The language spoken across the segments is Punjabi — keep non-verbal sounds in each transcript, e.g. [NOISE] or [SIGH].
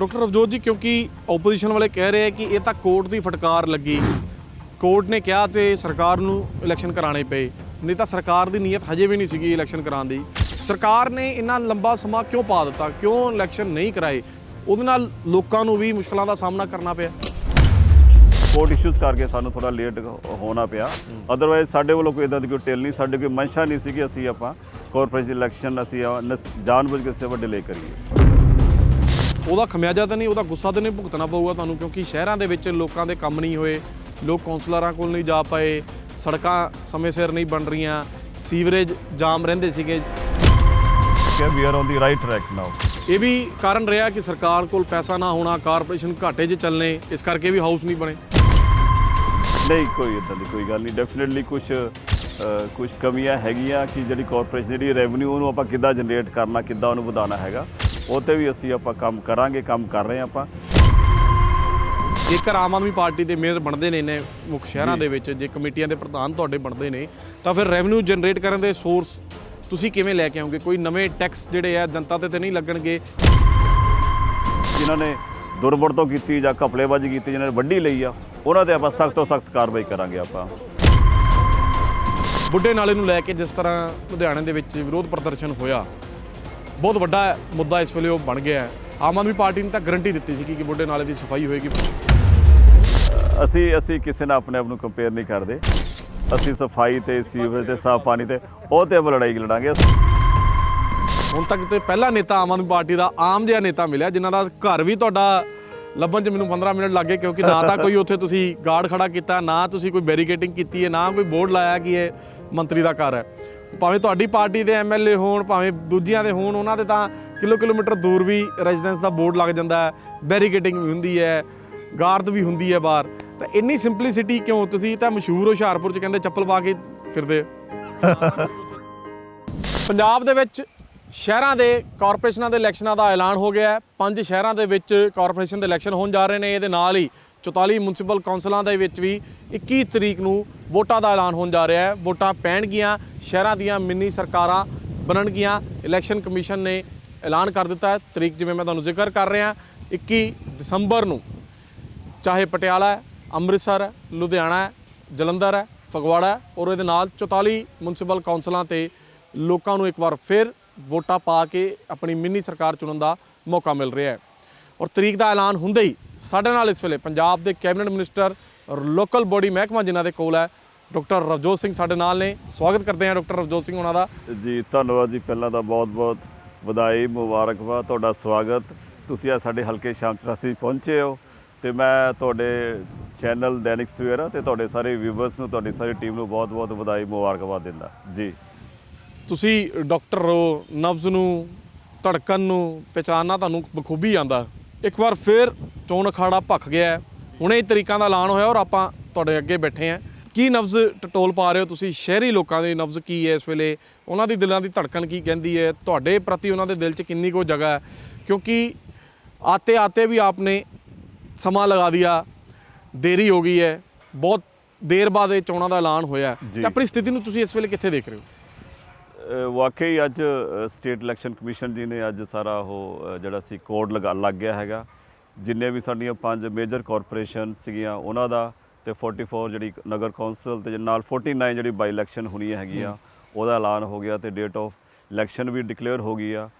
ਡਾਕਟਰ ਰਵਜੋਤ ਜੀ, ਕਿਉਂਕਿ ਆਪੋਜੀਸ਼ਨ ਵਾਲੇ ਕਹਿ ਰਹੇ ਆ ਕਿ ਇਹ ਤਾਂ ਕੋਰਟ ਦੀ ਫਟਕਾਰ ਲੱਗੀ। ਕੋਰਟ ਨੇ ਕਿਹਾ ਤੇ ਸਰਕਾਰ ਨੂੰ ਇਲੈਕਸ਼ਨ ਕਰਾਣੇ ਪਏ। ਨਹੀਂ ਤਾਂ ਸਰਕਾਰ ਦੀ ਨੀਅਤ ਹਜੇ ਵੀ ਨਹੀਂ ਸੀਗੀ ਇਲੈਕਸ਼ਨ ਕਰਾਉਣ ਦੀ। ਸਰਕਾਰ ਨੇ ਇੰਨਾ ਲੰਬਾ ਸਮਾਂ ਕਿਉਂ ਪਾ ਦਿੱਤਾ? ਕਿਉਂ ਇਲੈਕਸ਼ਨ ਨਹੀਂ ਕਰਾਏ? ਉਹਦੇ ਨਾਲ ਲੋਕਾਂ ਨੂੰ ਵੀ ਮੁਸ਼ਕਲਾਂ ਦਾ ਸਾਹਮਣਾ ਕਰਨਾ ਪਿਆ। ਕੋਰਟ ਇਸ਼ੂਜ਼ ਕਰਕੇ ਸਾਨੂੰ ਥੋੜਾ ਲੇਟ ਹੋਣਾ ਪਿਆ। ਅਦਰਵਾਈਜ਼ ਸਾਡੇ ਵੱਲੋਂ ਕੋਈ ਇਦਾਂ ਦੀ ਕੋਈ ਟਿਲ ਨਹੀਂ, ਸਾਡੇ ਕੋਈ ਮਨਸ਼ਾ ਨਹੀਂ ਸੀ ਕਿ ਅਸੀਂ ਆਪਾਂ ਕਾਰਪੋਰੇਸ਼ਨ ਇਲੈਕਸ਼ਨ ਅਸੀਂ ਆ- ਨਸ- ਜਾਣਬੁੱਝ ਕੇ ਸੇਵਾ ਡਿਲੇ ਕਰੀਏ। ਉਹਦਾ ਖਮਿਆਜਾ ਤਾਂ ਨਹੀਂ ਉਹਦਾ ਗੁੱਸਾ ਤਾਂ ਨਹੀਂ ਭੁਗਤਣਾ ਪਊਗਾ ਤੁਹਾਨੂੰ ਕਿਉਂਕਿ ਸ਼ਹਿਰਾਂ ਦੇ ਵਿੱਚ ਲੋਕਾਂ ਦੇ ਕੰਮ ਨਹੀਂ ਹੋਏ ਲੋਕ ਕੌਂਸਲਰਾਂ ਕੋਲ ਨਹੀਂ ਜਾ ਪਏ ਸੜਕਾਂ ਸਮੇਂ ਸਿਰ ਨਹੀਂ ਬਣ ਰਹੀਆਂ ਸੀਵਰੇਜ ਜਾਮ ਰਹਿੰਦੇ ਸੀਗੇ। ਕਿ we are on the right track now ਇਹ ਵੀ ਕਾਰਨ ਰਿਹਾ ਕਿ ਸਰਕਾਰ ਕੋਲ ਪੈਸਾ ਨਾ ਹੋਣਾ ਕਾਰਪੋਰੇਸ਼ਨ ਘਾਟੇ 'ਚ ਚੱਲਣੇ ਇਸ ਕਰਕੇ ਵੀ ਹਾਊਸ ਨਹੀਂ ਬਣੇ। ਨਹੀਂ ਕੋਈ ਇਦਾਂ ਦੀ ਕੋਈ ਗੱਲ ਨਹੀਂ ਡੈਫੀਨਿਟਲੀ ਕੁਝ ਕੁਝ ਕਮੀਆਂ ਹੈਗੀਆਂ ਕਿ ਜਿਹੜੀ ਕਾਰਪੋਰੇਸ਼ਨ ਜਿਹੜੀ ਰੈਵਨਿਊ ਉਹਨੂੰ ਆਪਾਂ ਕਿੱਦਾਂ ਜਨਰੇਟ ਕਰਨਾ ਕਿੱਦਾਂ ਉਹਨੂੰ ਵਧਾਉਣਾ ਹੈਗਾ। ਉਹ ਤੇ ਵੀ ਅਸੀਂ ਆਪਾਂ ਕੰਮ ਕਰਾਂਗੇ ਕੰਮ ਕਰ ਰਹੇ ਆਪਾਂ। ਜੇਕਰ ਆਮ ਆਦਮੀ ਪਾਰਟੀ ਦੇ ਮੇਅਰ ਬਣਦੇ ਨੇ ਨੇ ਮੁੱਖ ਸ਼ਹਿਰਾਂ ਦੇ ਵਿੱਚ ਜੇ ਕਮੇਟੀਆਂ ਦੇ ਪ੍ਰਧਾਨ ਤੁਹਾਡੇ ਬਣਦੇ ਨੇ ਤਾਂ ਫਿਰ ਰੈਵਨਿਊ ਜਨਰੇਟ ਕਰਨ ਦੇ ਸੋਰਸ ਤੁਸੀਂ ਕਿਵੇਂ ਲੈ ਕੇ ਆਓਗੇ? ਕੋਈ ਨਵੇਂ ਟੈਕਸ ਜਿਹੜੇ ਆ ਜਨਤਾ ਤੇ ਤੇ ਨਹੀਂ ਲੱਗਣਗੇ। ਜਿਨ੍ਹਾਂ ਨੇ ਦੁਰਵਰਤੋਂ ਕੀਤੀ ਜਾਂ ਘਪਲੇਬਾਜ਼ੀ ਕੀਤੀ ਜਿਨ੍ਹਾਂ ਨੇ ਵੱਡੀ ਲਈ ਆ ਉਹਨਾਂ ਤੇ ਆਪਾਂ ਸਖਤ ਤੋਂ ਸਖਤ ਕਾਰਵਾਈ ਕਰਾਂਗੇ ਆਪਾਂ। ਬੁੱਢੇ ਨਾਲੇ ਨੂੰ ਲੈ ਕੇ ਜਿਸ ਤਰ੍ਹਾਂ ਲੁਧਿਆਣੇ ਦੇ ਵਿੱਚ ਵਿਰੋਧ ਪ੍ਰਦਰਸ਼ਨ ਹੋਇਆ ਬਹੁਤ ਵੱਡਾ ਮੁੱਦਾ ਇਸ ਵੇਲੇ ਉਹ ਬਣ ਗਿਆ ਹੈ। ਆਮ ਆਦਮੀ ਪਾਰਟੀ ਨੇ ਤਾਂ ਗਰੰਟੀ ਦਿੱਤੀ ਸੀ ਕਿ ਬੁੱਢੇ ਨਾਲੇ ਦੀ ਸਫ਼ਾਈ ਹੋਏਗੀ। ਅਸੀਂ ਅਸੀਂ ਕਿਸੇ ਨਾਲ ਆਪਣੇ ਆਪ ਨੂੰ ਕੰਪੇਅਰ ਨਹੀਂ ਕਰਦੇ। ਅਸੀਂ ਸਫ਼ਾਈ ਤੇ ਸੀਵਰੇਜ ਤੇ ਸਾਫ਼ ਪਾਣੀ ਤੇ ਉਹ ਤੇ ਲੜਾਈ ਲੜਾਂਗੇ। ਹੁਣ ਤੱਕ ਤੇ ਪਹਿਲਾ ਨੇਤਾ ਆਮ ਆਦਮੀ ਪਾਰਟੀ ਦਾ ਆਮ ਜਿਹਾ ਨੇਤਾ ਮਿਲਿਆ ਜਿਨ੍ਹਾਂ ਦਾ ਘਰ ਵੀ ਤੁਹਾਡਾ ਲੱਭਣ 'ਚ ਮੈਨੂੰ 15 ਮਿੰਟ ਲੱਗੇ ਕਿਉਂਕਿ ਨਾ ਤਾਂ ਕੋਈ ਉੱਥੇ ਤੁਸੀਂ ਗਾਰਡ ਖੜਾ ਕੀਤਾ ਨਾ ਤੁਸੀਂ ਕੋਈ ਬੈਰੀਕੇਡਿੰਗ ਕੀਤੀ ਹੈ ਨਾ ਕੋਈ ਬੋਰਡ ਲਾਇਆ ਕਿ ਇਹ ਮੰਤਰੀ ਦਾ ਘਰ ਹੈ। ਭਾਵੇਂ ਤੁਹਾਡੀ ਪਾਰਟੀ ਦੇ ਐਮਐਲਏ ਹੋਣ ਭਾਵੇਂ ਦੂਜਿਆਂ ਦੇ ਹੋਣ ਉਹਨਾਂ ਦੇ ਤਾਂ ਕਿਲੋ ਕਿਲੋਮੀਟਰ ਦੂਰ ਵੀ ਰੈਜ਼ੀਡੈਂਸ ਦਾ ਬੋਰਡ ਲੱਗ ਜਾਂਦਾ ਹੈ ਬੈਰੀਕੇਡਿੰਗ ਵੀ ਹੁੰਦੀ ਹੈ ਗਾਰਡ ਵੀ ਹੁੰਦੀ ਹੈ ਬਾਹਰ। ਤਾਂ ਇੰਨੀ ਸਿੰਪਲਿਸਿਟੀ ਕਿਉਂ? ਤੁਸੀਂ ਤਾਂ ਮਸ਼ਹੂਰ ਹੁਸ਼ਿਆਰਪੁਰ 'ਚ ਕਹਿੰਦੇ ਚੱਪਲ ਪਾ ਕੇ ਫਿਰਦੇ। [LAUGHS] ਪੰਜਾਬ ਦੇ ਵਿੱਚ ਸ਼ਹਿਰਾਂ ਦੇ ਕਾਰਪੋਰੇਸ਼ਨਾਂ ਦੇ ਇਲੈਕਸ਼ਨਾਂ ਦਾ ਐਲਾਨ ਹੋ ਗਿਆ ਹੈ। ਪੰਜ ਸ਼ਹਿਰਾਂ ਦੇ ਵਿੱਚ ਕਾਰਪੋਰੇਸ਼ਨ ਦੇ ਇਲੈਕਸ਼ਨ ਹੋਣ ਜਾ ਰਹੇ ਨੇ ਇਹਦੇ ਨਾਲ ਹੀ 44 ਮਿਊਨਿਸਪਲ ਕੌਂਸਲਾਂ ਦੇ ਵਿੱਚ ਵੀ 21 ਤਰੀਕ ਨੂੰ ਵੋਟਾਂ ਦਾ ਐਲਾਨ ਹੋਣ ਜਾ ਰਿਹਾ ਹੈ। ਵੋਟਾਂ ਪੈਣਗੀਆਂ, ਸ਼ਹਿਰਾਂ ਦੀਆਂ ਮਿੰਨੀ ਸਰਕਾਰਾਂ ਬਣਨਗੀਆਂ। ਇਲੈਕਸ਼ਨ ਕਮਿਸ਼ਨ ਨੇ ਐਲਾਨ ਕਰ ਦਿੱਤਾ ਹੈ। ਤਰੀਕ ਜਿਵੇਂ ਮੈਂ ਤੁਹਾਨੂੰ ਜ਼ਿਕਰ ਕਰ ਰਿਹਾ 21 ਦਸੰਬਰ ਨੂੰ ਚਾਹੇ ਪਟਿਆਲਾ ਹੈ, ਅੰਮ੍ਰਿਤਸਰ ਹੈ ਲੁਧਿਆਣਾ ਹੈ, ਜਲੰਧਰ ਹੈ, ਫਗਵਾੜਾ ਹੈ ਔਰ ਇਹਦੇ ਨਾਲ 44 ਮਿਊਨਿਸਪਲ ਕੌਂਸਲਾਂ ਤੇ ਲੋਕਾਂ ਨੂੰ ਇੱਕ ਵਾਰ ਫਿਰ ਵੋਟਾਂ ਪਾ ਕੇ ਆਪਣੀ ਮਿੰਨੀ ਸਰਕਾਰ ਚੁਣਨ ਦਾ ਮੌਕਾ ਮਿਲ ਰਿਹਾ ਹੈ। ਔਰ ਤਰੀਕ ਦਾ ਐਲਾਨ ਹੁੰਦੇ ਹੀ ਸਾਡੇ ਨਾਲ ਇਸ ਵੇਲੇ ਪੰਜਾਬ ਦੇ ਕੈਬਨਿਟ ਮਿਨਿਸਟਰ ਲੋਕਲ ਬੋਡੀ ਮਹਿਕਮਾ ਜਿਨ੍ਹਾਂ ਦੇ ਕੋਲ ਹੈ ਡਾਕਟਰ ਰਵਜੋਤ ਸਿੰਘ ਸਾਡੇ ਨਾਲ ਨੇ। ਸਵਾਗਤ ਕਰਦੇ ਹਾਂ ਡਾਕਟਰ ਰਵਜੋਤ ਸਿੰਘ ਉਹਨਾਂ ਦਾ। ਜੀ ਧੰਨਵਾਦ ਜੀ ਪਹਿਲਾਂ ਤਾਂ ਬਹੁਤ-ਬਹੁਤ ਵਧਾਈ ਮੁਬਾਰਕਬਾਦ ਤੁਹਾਡਾ ਸਵਾਗਤ। ਤੁਸੀਂ ਆ ਸਾਡੇ ਹਲਕੇ ਸ਼ਾਮ 84 ਪਹੁੰਚੇ ਹੋ ਤੇ ਮੈਂ ਤੁਹਾਡੇ ਚੈਨਲ ਦੈਨਿਕ ਸਵੇਰਾ ਤੇ ਤੁਹਾਡੇ ਸਾਰੇ ਵਿਊਵਰਸ ਨੂੰ ਤੁਹਾਡੀ ਸਾਰੀ ਟੀਮ ਨੂੰ ਬਹੁਤ-ਬਹੁਤ ਵਧਾਈ ਮੁਬਾਰਕਬਾਦ ਦਿੰਦਾ। ਜੀ। ਤੁਸੀਂ ਡਾਕਟਰ ਹੋ ਨਬਜ਼ ਨੂੰ ਧੜਕਣ ਨੂੰ ਪਛਾਣਨਾ ਤੁਹਾਨੂੰ ਬਖੂਬੀ ਆਂਦਾ ਇੱਕ ਵਾਰ ਫਿਰ ਚੋਣ ਅਖਾੜਾ ਭਖ ਗਿਆ ਹੈ। ਹੁਣੇ ਹੀ ਤਰੀਕਾਂ ਦਾ ਐਲਾਨ ਹੋਇਆ ਔਰ ਆਪਾਂ ਤੁਹਾਡੇ ਅੱਗੇ ਬੈਠੇ ਆਂ ਕੀ ਨਬਜ਼ ਟਟੋਲ ਪਾ ਰਹੇ ਹੋ ਤੁਸੀਂ? ਸ਼ਹਿਰੀ ਲੋਕਾਂ ਦੀ ਨਬਜ਼ ਕੀ ਹੈ ਇਸ ਵੇਲੇ? ਉਹਨਾਂ ਦੀ ਦਿਲਾਂ ਦੀ ਧੜਕਣ ਕੀ ਕਹਿੰਦੀ ਹੈ? ਤੁਹਾਡੇ ਪ੍ਰਤੀ ਉਹਨਾਂ ਦੇ ਦਿਲ 'ਚ ਕਿੰਨੀ ਕੋ ਜਗ੍ਹਾ ਹੈ? ਕਿਉਂਕਿ ਆਤੇ ਆਤੇ ਵੀ ਆਪਨੇ ਸਮਾਂ ਲਗਾ ਦਿਆ। ਦੇਰੀ ਹੋ ਗਈ ਹੈ। ਬਹੁਤ ਦੇਰ ਬਾਅਦ ਇਹ ਚੋਣਾਂ ਦਾ ਐਲਾਨ ਹੋਇਆ। ਤੇ ਆਪਣੀ ਸਥਿਤੀ ਨੂੰ ਤੁਸੀਂ ਇਸ ਵੇਲੇ ਕਿੱਥੇ ਦੇਖ ਰਹੇ ਹੋ? ਵਾਕਈ ਅੱਜ ਸਟੇਟ ਇਲੈਕਸ਼ਨ ਕਮਿਸ਼ਨ ਜੀ ਨੇ ਅੱਜ ਸਾਰਾ ਉਹ ਜਿਹੜਾ ਸੀ ਕੋਡ ਲਗਾ, ਲੱਗ ਗਿਆ ਹੈਗਾ। ਜਿੰਨੇ ਵੀ ਸਾਡੀਆਂ ਪੰਜ ਮੇਜਰ ਕਾਰਪੋਰੇਸ਼ਨ ਸੀਗੀਆਂ, ਉਹਨਾਂ ਦਾ ਤੇ 44 ਜਿਹੜੀ ਨਗਰ ਕੌਂਸਲ ਤੇ ਨਾਲ 49 ਜਿਹੜੀ ਬਾਈ ਇਲੈਕਸ਼ਨ ਹੋਣੀਆਂ ਹੈਗੀਆਂ, ਉਹਦਾ ਐਲਾਨ ਹੋ ਗਿਆ ਤੇ ਡੇਟ ਆਫ ਇਲੈਕਸ਼ਨ ਵੀ ਡਿਕਲੇਅਰ ਹੋ ਗਈ ਆ।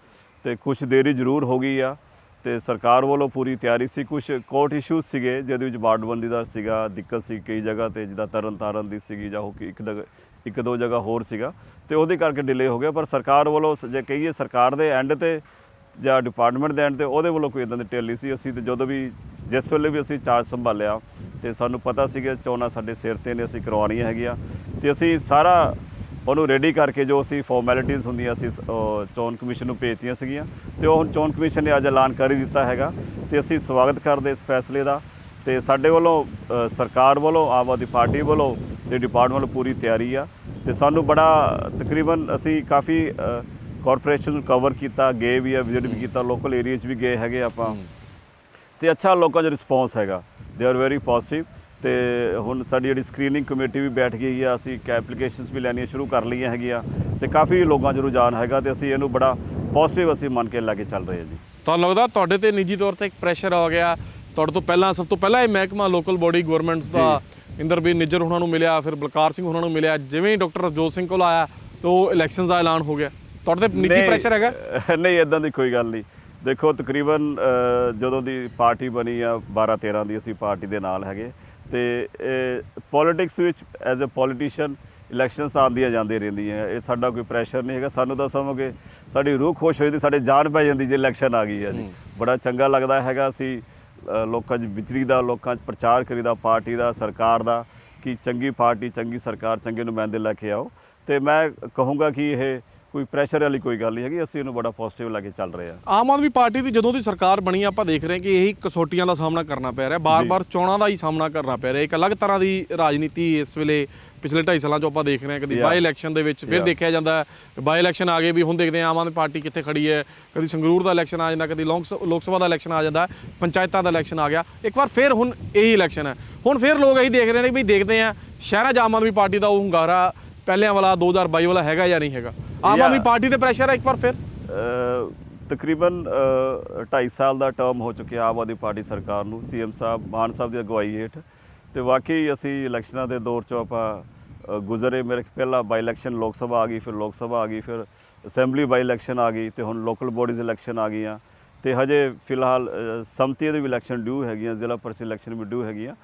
ਤੇ ਕੁਝ ਦੇਰੀ ਜ਼ਰੂਰ ਹੋ ਗਈ ਆ ਤੇ ਸਰਕਾਰ ਵੱਲੋਂ ਪੂਰੀ ਤਿਆਰੀ ਸੀ। ਕੁਝ ਕੋਰਟ ਇਸ਼ੂਜ਼ ਸੀਗੇ, ਜਿਹਦੇ ਵਿੱਚ ਬਾਰਡਬੰਦੀ ਦਾ ਸੀਗਾ, ਦਿੱਕਤ ਸੀ ਕਈ ਜਗ੍ਹਾ ਤੇ, ਜਿੱਦਾਂ ਤਰਨ ਤਾਰਨ ਦੀ ਸੀਗੀ ਜਾਂ ਉਹ ਕਿ ਇੱਕ ਦਗ- ਇੱਕ ਦੋ ਜਗ੍ਹਾ ਹੋਰ ਸੀਗਾ ਤੇ ਉਹਦੇ ਕਰਕੇ ਡਿਲੇ ਹੋ ਗਿਆ, ਪਰ ਸਰਕਾਰ ਵੱਲੋਂ ਸ- ਜੇ ਕਹੀਏ ਸਰਕਾਰ ਦੇ ਐਂਡ ਤੇ ਜਾਂ ਡਿਪਾਰਟਮੈਂਟ ਦੇ ਐਂਡ ਤੇ ਉਹਦੇ ਵੱਲੋਂ ਕੋਈ ਇਦਾਂ ਦੀ ਢਿੱਲ ਨਹੀਂ ਸੀ। ਅਸੀਂ ਤੇ ਜਦੋਂ ਵੀ ਜਿਸ ਵੇਲੇ ਵੀ ਅਸੀਂ ਚਾਰਜ ਸੰਭਾਲਿਆ ਤੇ ਸਾਨੂੰ ਪਤਾ ਸੀਗਾ ਚੋਣਾਂ ਸਾਡੇ ਸਿਰ ਤੇ ਨੇ, ਅਸੀਂ ਕਰਵਾਉਣੀਆਂ ਹੈਗੀਆਂ ਤੇ ਅਸੀਂ ਸਾਰਾ ਉਹਨੂੰ ਰੈਡੀ ਕਰਕੇ ਜੋ ਅਸੀਂ ਫਾਰਮੈਲਿਟੀਆਂ ਹੁੰਦੀਆਂ ਸੀ ਸ- ਚੋਣ ਕਮਿਸ਼ਨ ਨੂੰ ਭੇਜਤੀਆਂ ਸੀਗੀਆਂ ਤੇ ਉਹ ਹੁਣ ਚੋਣ ਕਮਿਸ਼ਨ ਨੇ ਅੱਜ ਐਲਾਨ ਕਰ ਹੀ ਦਿੱਤਾ ਹੈਗਾ ਤੇ ਅਸੀਂ ਸਵਾਗਤ ਕਰਦੇ ਇਸ ਫੈਸਲੇ ਦਾ ਤੇ ਸਾਡੇ ਵੱਲੋਂ ਸਰਕਾਰ ਵੱਲੋਂ, ਆਮ ਆਦਮੀ ਪਾਰਟੀ ਵੱਲੋਂ ਤੇ ਡਿਪਾਰਟਮੈਂਟ ਵੱਲੋਂ ਪੂਰੀ ਤਿਆਰੀ ਆ ਤੇ ਸਾਨੂੰ ਬੜਾ ਤਕਰੀਬਨ ਅਸੀਂ ਕਾਫੀ ਕਾਰਪੋਰੇਸ਼ਨ ਨੂੰ ਕਵਰ ਕੀਤਾ ਗਏ ਵੀ ਆ ਵਿਜ਼ਿਟ ਵੀ ਕੀਤਾ ਲੋਕਲ ਏਰੀਆ 'ਚ ਵੀ ਗਏ ਹੈਗੇ ਆਪਾਂ। ਤੇ ਅੱਛਾ ਲੋਕਾਂ ਦਾ ਰਿਸਪੌਂਸ ਹੈਗਾ। ਦੇ ਆਰ ਵੈਰੀ ਪੋਜ਼ਿਟਿਵ ਤੇ ਹੁਣ ਸਾਡੀ ਜਿਹੜੀ ਸਕਰੀਨਿੰਗ ਕਮੇਟੀ ਵੀ ਬੈਠ ਗਈ ਆ ਅਸੀਂ ਐਪਲੀਕੇਸ਼ਨਸ ਵੀ ਲੈਣੀਆਂ ਸ਼ੁਰੂ ਕਰ ਲਈਆਂ ਹੈਗੀਆਂ ਤੇ ਕਾਫੀ ਲੋਕਾਂ 'ਚ ਰੁਝਾਨ ਹੈਗਾ ਤੇ ਅਸੀਂ ਇਹਨੂੰ ਬੜਾ ਪੋਜ਼ਿਟਿਵ ਅਸੀਂ ਮੰਨ ਕੇ ਲੈ ਕੇ ਚੱਲ ਰਹੇ ਹਾਂ ਜੀ। ਤੁਹਾਨੂੰ ਲੱਗਦਾ ਤੁਹਾਡੇ ਤੇ ਨਿੱਜੀ ਤੌਰ ਤੇ ਇੱਕ ਪ੍ਰੈਸ਼ਰ ਆ ਗਿਆ? ਤੁਹਾਡੇ ਤੋਂ ਪਹਿਲਾਂ ਸਭ ਤੋਂ ਪਹਿਲਾਂ ਇਹ ਮਹਿਕਮਾ ਲੋਕਲ ਬੋਡੀ ਗਵਰਨਮੈਂਟਸ ਦਾ ਇੰਦਰਬੀਰ ਨਿੱਜਰ ਉਹਨਾਂ ਨੂੰ ਮਿਲਿਆ ਫਿਰ ਬਲਕਾਰ ਸਿੰਘ ਉਹਨਾਂ ਨੂੰ ਮਿਲਿਆ। ਜਿਵੇਂ ਹੀ ਡਾਕਟਰ ਰਜੋਤ ਸਿੰਘ ਕੋਲ ਆਇਆ ਤਾਂ ਉਹ ਇਲੈਕਸ਼ਨਸ ਦਾ ਐਲਾਨ ਹੋ ਗਿਆ। ਤੁਹਾਡੇ ਤੇ ਨਿੱਜੀ ਪ੍ਰੈਸ਼ਰ ਹੈਗਾ? ਨਹੀਂ ਇਦਾਂ ਦੀ ਕੋਈ ਗੱਲ ਨਹੀਂ। ਦੇਖੋ ਤਕਰੀਬਨ ਜਦੋਂ ਦੀ ਪਾਰਟੀ ਬਣੀ ਆ 12 13 ਦੀ ਅਸੀਂ ਪਾਰਟੀ ਦੇ ਨਾਲ ਹੈਗੇ। ਤੇ ਪੋਲਿਟਿਕਸ ਵਿੱਚ ਐਜ਼ ਅ ਪੋਲੀਟੀਸ਼ੀਅਨ ਇਲੈਕਸ਼ਨਸ ਆਉਂਦੀਆਂ ਜਾਂਦੀਆਂ ਰਹਿੰਦੀਆਂ। ਇਹ ਸਾਡਾ ਕੋਈ ਪ੍ਰੈਸ਼ਰ ਨਹੀਂ ਹੈਗਾ। ਸਾਨੂੰ ਤਾਂ ਸਮਝੋਗੇ ਸਾਡੀ ਰੂਹ ਖੁਸ਼ ਹੋ ਜਾਂਦੀ ਸਾਡੇ ਜਾਨ ਪੈ ਜਾਂਦੀ ਜੇ ਇਲੈਕਸ਼ਨ ਆ ਗਈ ਹੈ ਜੀ। ਬੜਾ ਚੰਗਾ ਲੱਗਦਾ ਹੈਗਾ ਅਸੀਂ ਲੋਕਾਂ 'ਚ ਵਿਚਰੀਦਾ ਲੋਕਾਂ 'ਚ ਪ੍ਰਚਾਰ ਕਰੀਦਾ ਪਾਰਟੀ ਦਾ, ਸਰਕਾਰ ਦਾ, ਕਿ ਚੰਗੀ ਪਾਰਟੀ, ਚੰਗੀ ਸਰਕਾਰ, ਚੰਗੇ ਨੁਮਾਇੰਦੇ ਲੈ ਕੇ ਆਓ। ਤੇ ਮੈਂ ਕਹੂੰਗਾ ਕਿ ਇਹ ਕੋਈ ਪ੍ਰੈਸ਼ਰ ਵਾਲੀ ਕੋਈ ਗੱਲ ਨਹੀਂ ਹੈਗੀ ਅਸੀਂ ਇਹਨੂੰ ਬੜਾ ਪੋਜ਼ਿਟਿਵ ਲੈ ਕੇ ਚੱਲ ਰਹੇ ਹਾਂ। ਆਮ ਆਦਮੀ ਪਾਰਟੀ ਦੀ ਜਦੋਂ ਦੀ ਸਰਕਾਰ ਬਣੀ ਆ, ਆਪਾਂ ਦੇਖ ਰਹੇ ਕਿ ਇਹੀ ਕਸੌਟੀਆਂ ਦਾ ਸਾਹਮਣਾ ਕਰਨਾ ਪੈ ਰਿਹਾ। ਬਾਰ-ਬਾਰ ਚੋਣਾਂ ਦਾ ਹੀ ਸਾਹਮਣਾ ਕਰਨਾ ਪੈ ਰਿਹਾ। ਇੱਕ ਅਲੱਗ ਤਰ੍ਹਾਂ ਦੀ ਰਾਜਨੀਤੀ ਇਸ ਵੇਲੇ ਪਿਛਲੇ 2.5 ਸਾਲਾਂ ਚੋਂ ਆਪਾਂ ਦੇਖ ਰਹੇ ਹਾਂ। ਕਦੀ. ਬਾਈ ਇਲੈਕਸ਼ਨ ਦੇ ਵਿੱਚ ਫਿਰ. ਦੇਖਿਆ ਜਾਂਦਾ ਬਾਈ ਇਲੈਕਸ਼ਨ ਆ ਗਏ ਵੀ ਹੁਣ ਦੇਖਦੇ ਹਾਂ ਆਮ ਆਦਮੀ ਪਾਰਟੀ ਕਿੱਥੇ ਖੜੀ ਹੈ। ਕਦੀ ਸੰਗਰੂਰ ਦਾ ਇਲੈਕਸ਼ਨ ਆ ਜਾਂਦਾ ਕਦੀ ਲੋਕ ਸਭਾ ਦਾ ਇਲੈਕਸ਼ਨ ਆ ਜਾਂਦਾ ਪੰਚਾਇਤਾਂ ਦਾ ਇਲੈਕਸ਼ਨ ਆ ਗਿਆ। ਇੱਕ ਵਾਰ ਫਿਰ ਹੁਣ ਇਹੀ ਇਲੈਕਸ਼ਨ ਹੈ। ਹੁਣ ਫਿਰ ਲੋਕ ਇਹੀ ਦੇਖ ਰਹੇ ਨੇ ਵੀ ਦੇਖਦੇ ਆ ਸ਼ਹਿਰਾਂ 'ਚ ਆਮ ਆਦਮੀ ਪਾਰਟੀ ਦਾ ਉਹ ਹੁੰਗਾਰਾ ਪਹਿਲਿਆਂ ਵਾਲਾ 2022 ਵਾਲਾ ਹੈਗਾ ਜਾਂ ਨਹੀਂ ਹੈਗਾ? ਆਮ. ਆਦਮੀ ਪਾਰਟੀ ਤੇ ਪ੍ਰੈਸ਼ਰ ਹੈ ਇੱਕ ਵਾਰ ਫਿਰ? ਤਕਰੀਬਨ 2.5 ਸਾਲ ਦਾ ਟਰਮ ਹੋ ਚੁੱਕਿਆ ਆਮ ਆਦਮੀ ਪਾਰਟੀ ਸਰਕਾਰ ਨੂੰ ਸੀਐਮ ਸਾਹਿਬ ਮਾਨ ਸਾਹਿਬ ਦੀ ਅਗਵਾਈ ਹੇਠ। ਤੇ ਵਾਕਈ ਅਸੀਂ ਇਲੈਕਸ਼ਨਾਂ ਦੇ ਦੌਰ ਚੋਂ ਆਪਾਂ ਗੁਜ਼ਰੇ। ਮੇਰੇ ਪਹਿਲਾ ਬਾਈ ਇਲੈਕਸ਼ਨ ਲੋਕ ਸਭਾ ਆ ਗਈ ਫਿਰ ਲੋਕ ਸਭਾ ਆ ਗਈ ਫਿਰ ਅਸੈਂਬਲੀ ਬਾਈ ਇਲੈਕਸ਼ਨ ਆ ਗਈ ਤੇ ਹੁਣ ਲੋਕਲ ਬੋਡੀਜ਼ ਇਲੈਕਸ਼ਨ ਆ ਗਈਆਂ। ਤੇ ਹਜੇ ਫਿਲਹਾਲ ਅ, ਸੰਮਤੀ ਦੇ ਵੀ ਇਲੈਕਸ਼ਨ ਡਿਊ ਹੈਗੀਆਂ ਜ਼ਿਲ੍ਹਾ ਪਰਿਸ਼ਦ ਇਲੈਕਸ਼ਨ ਵੀ ਡਿਊ ਹੈਗੀਆਂ।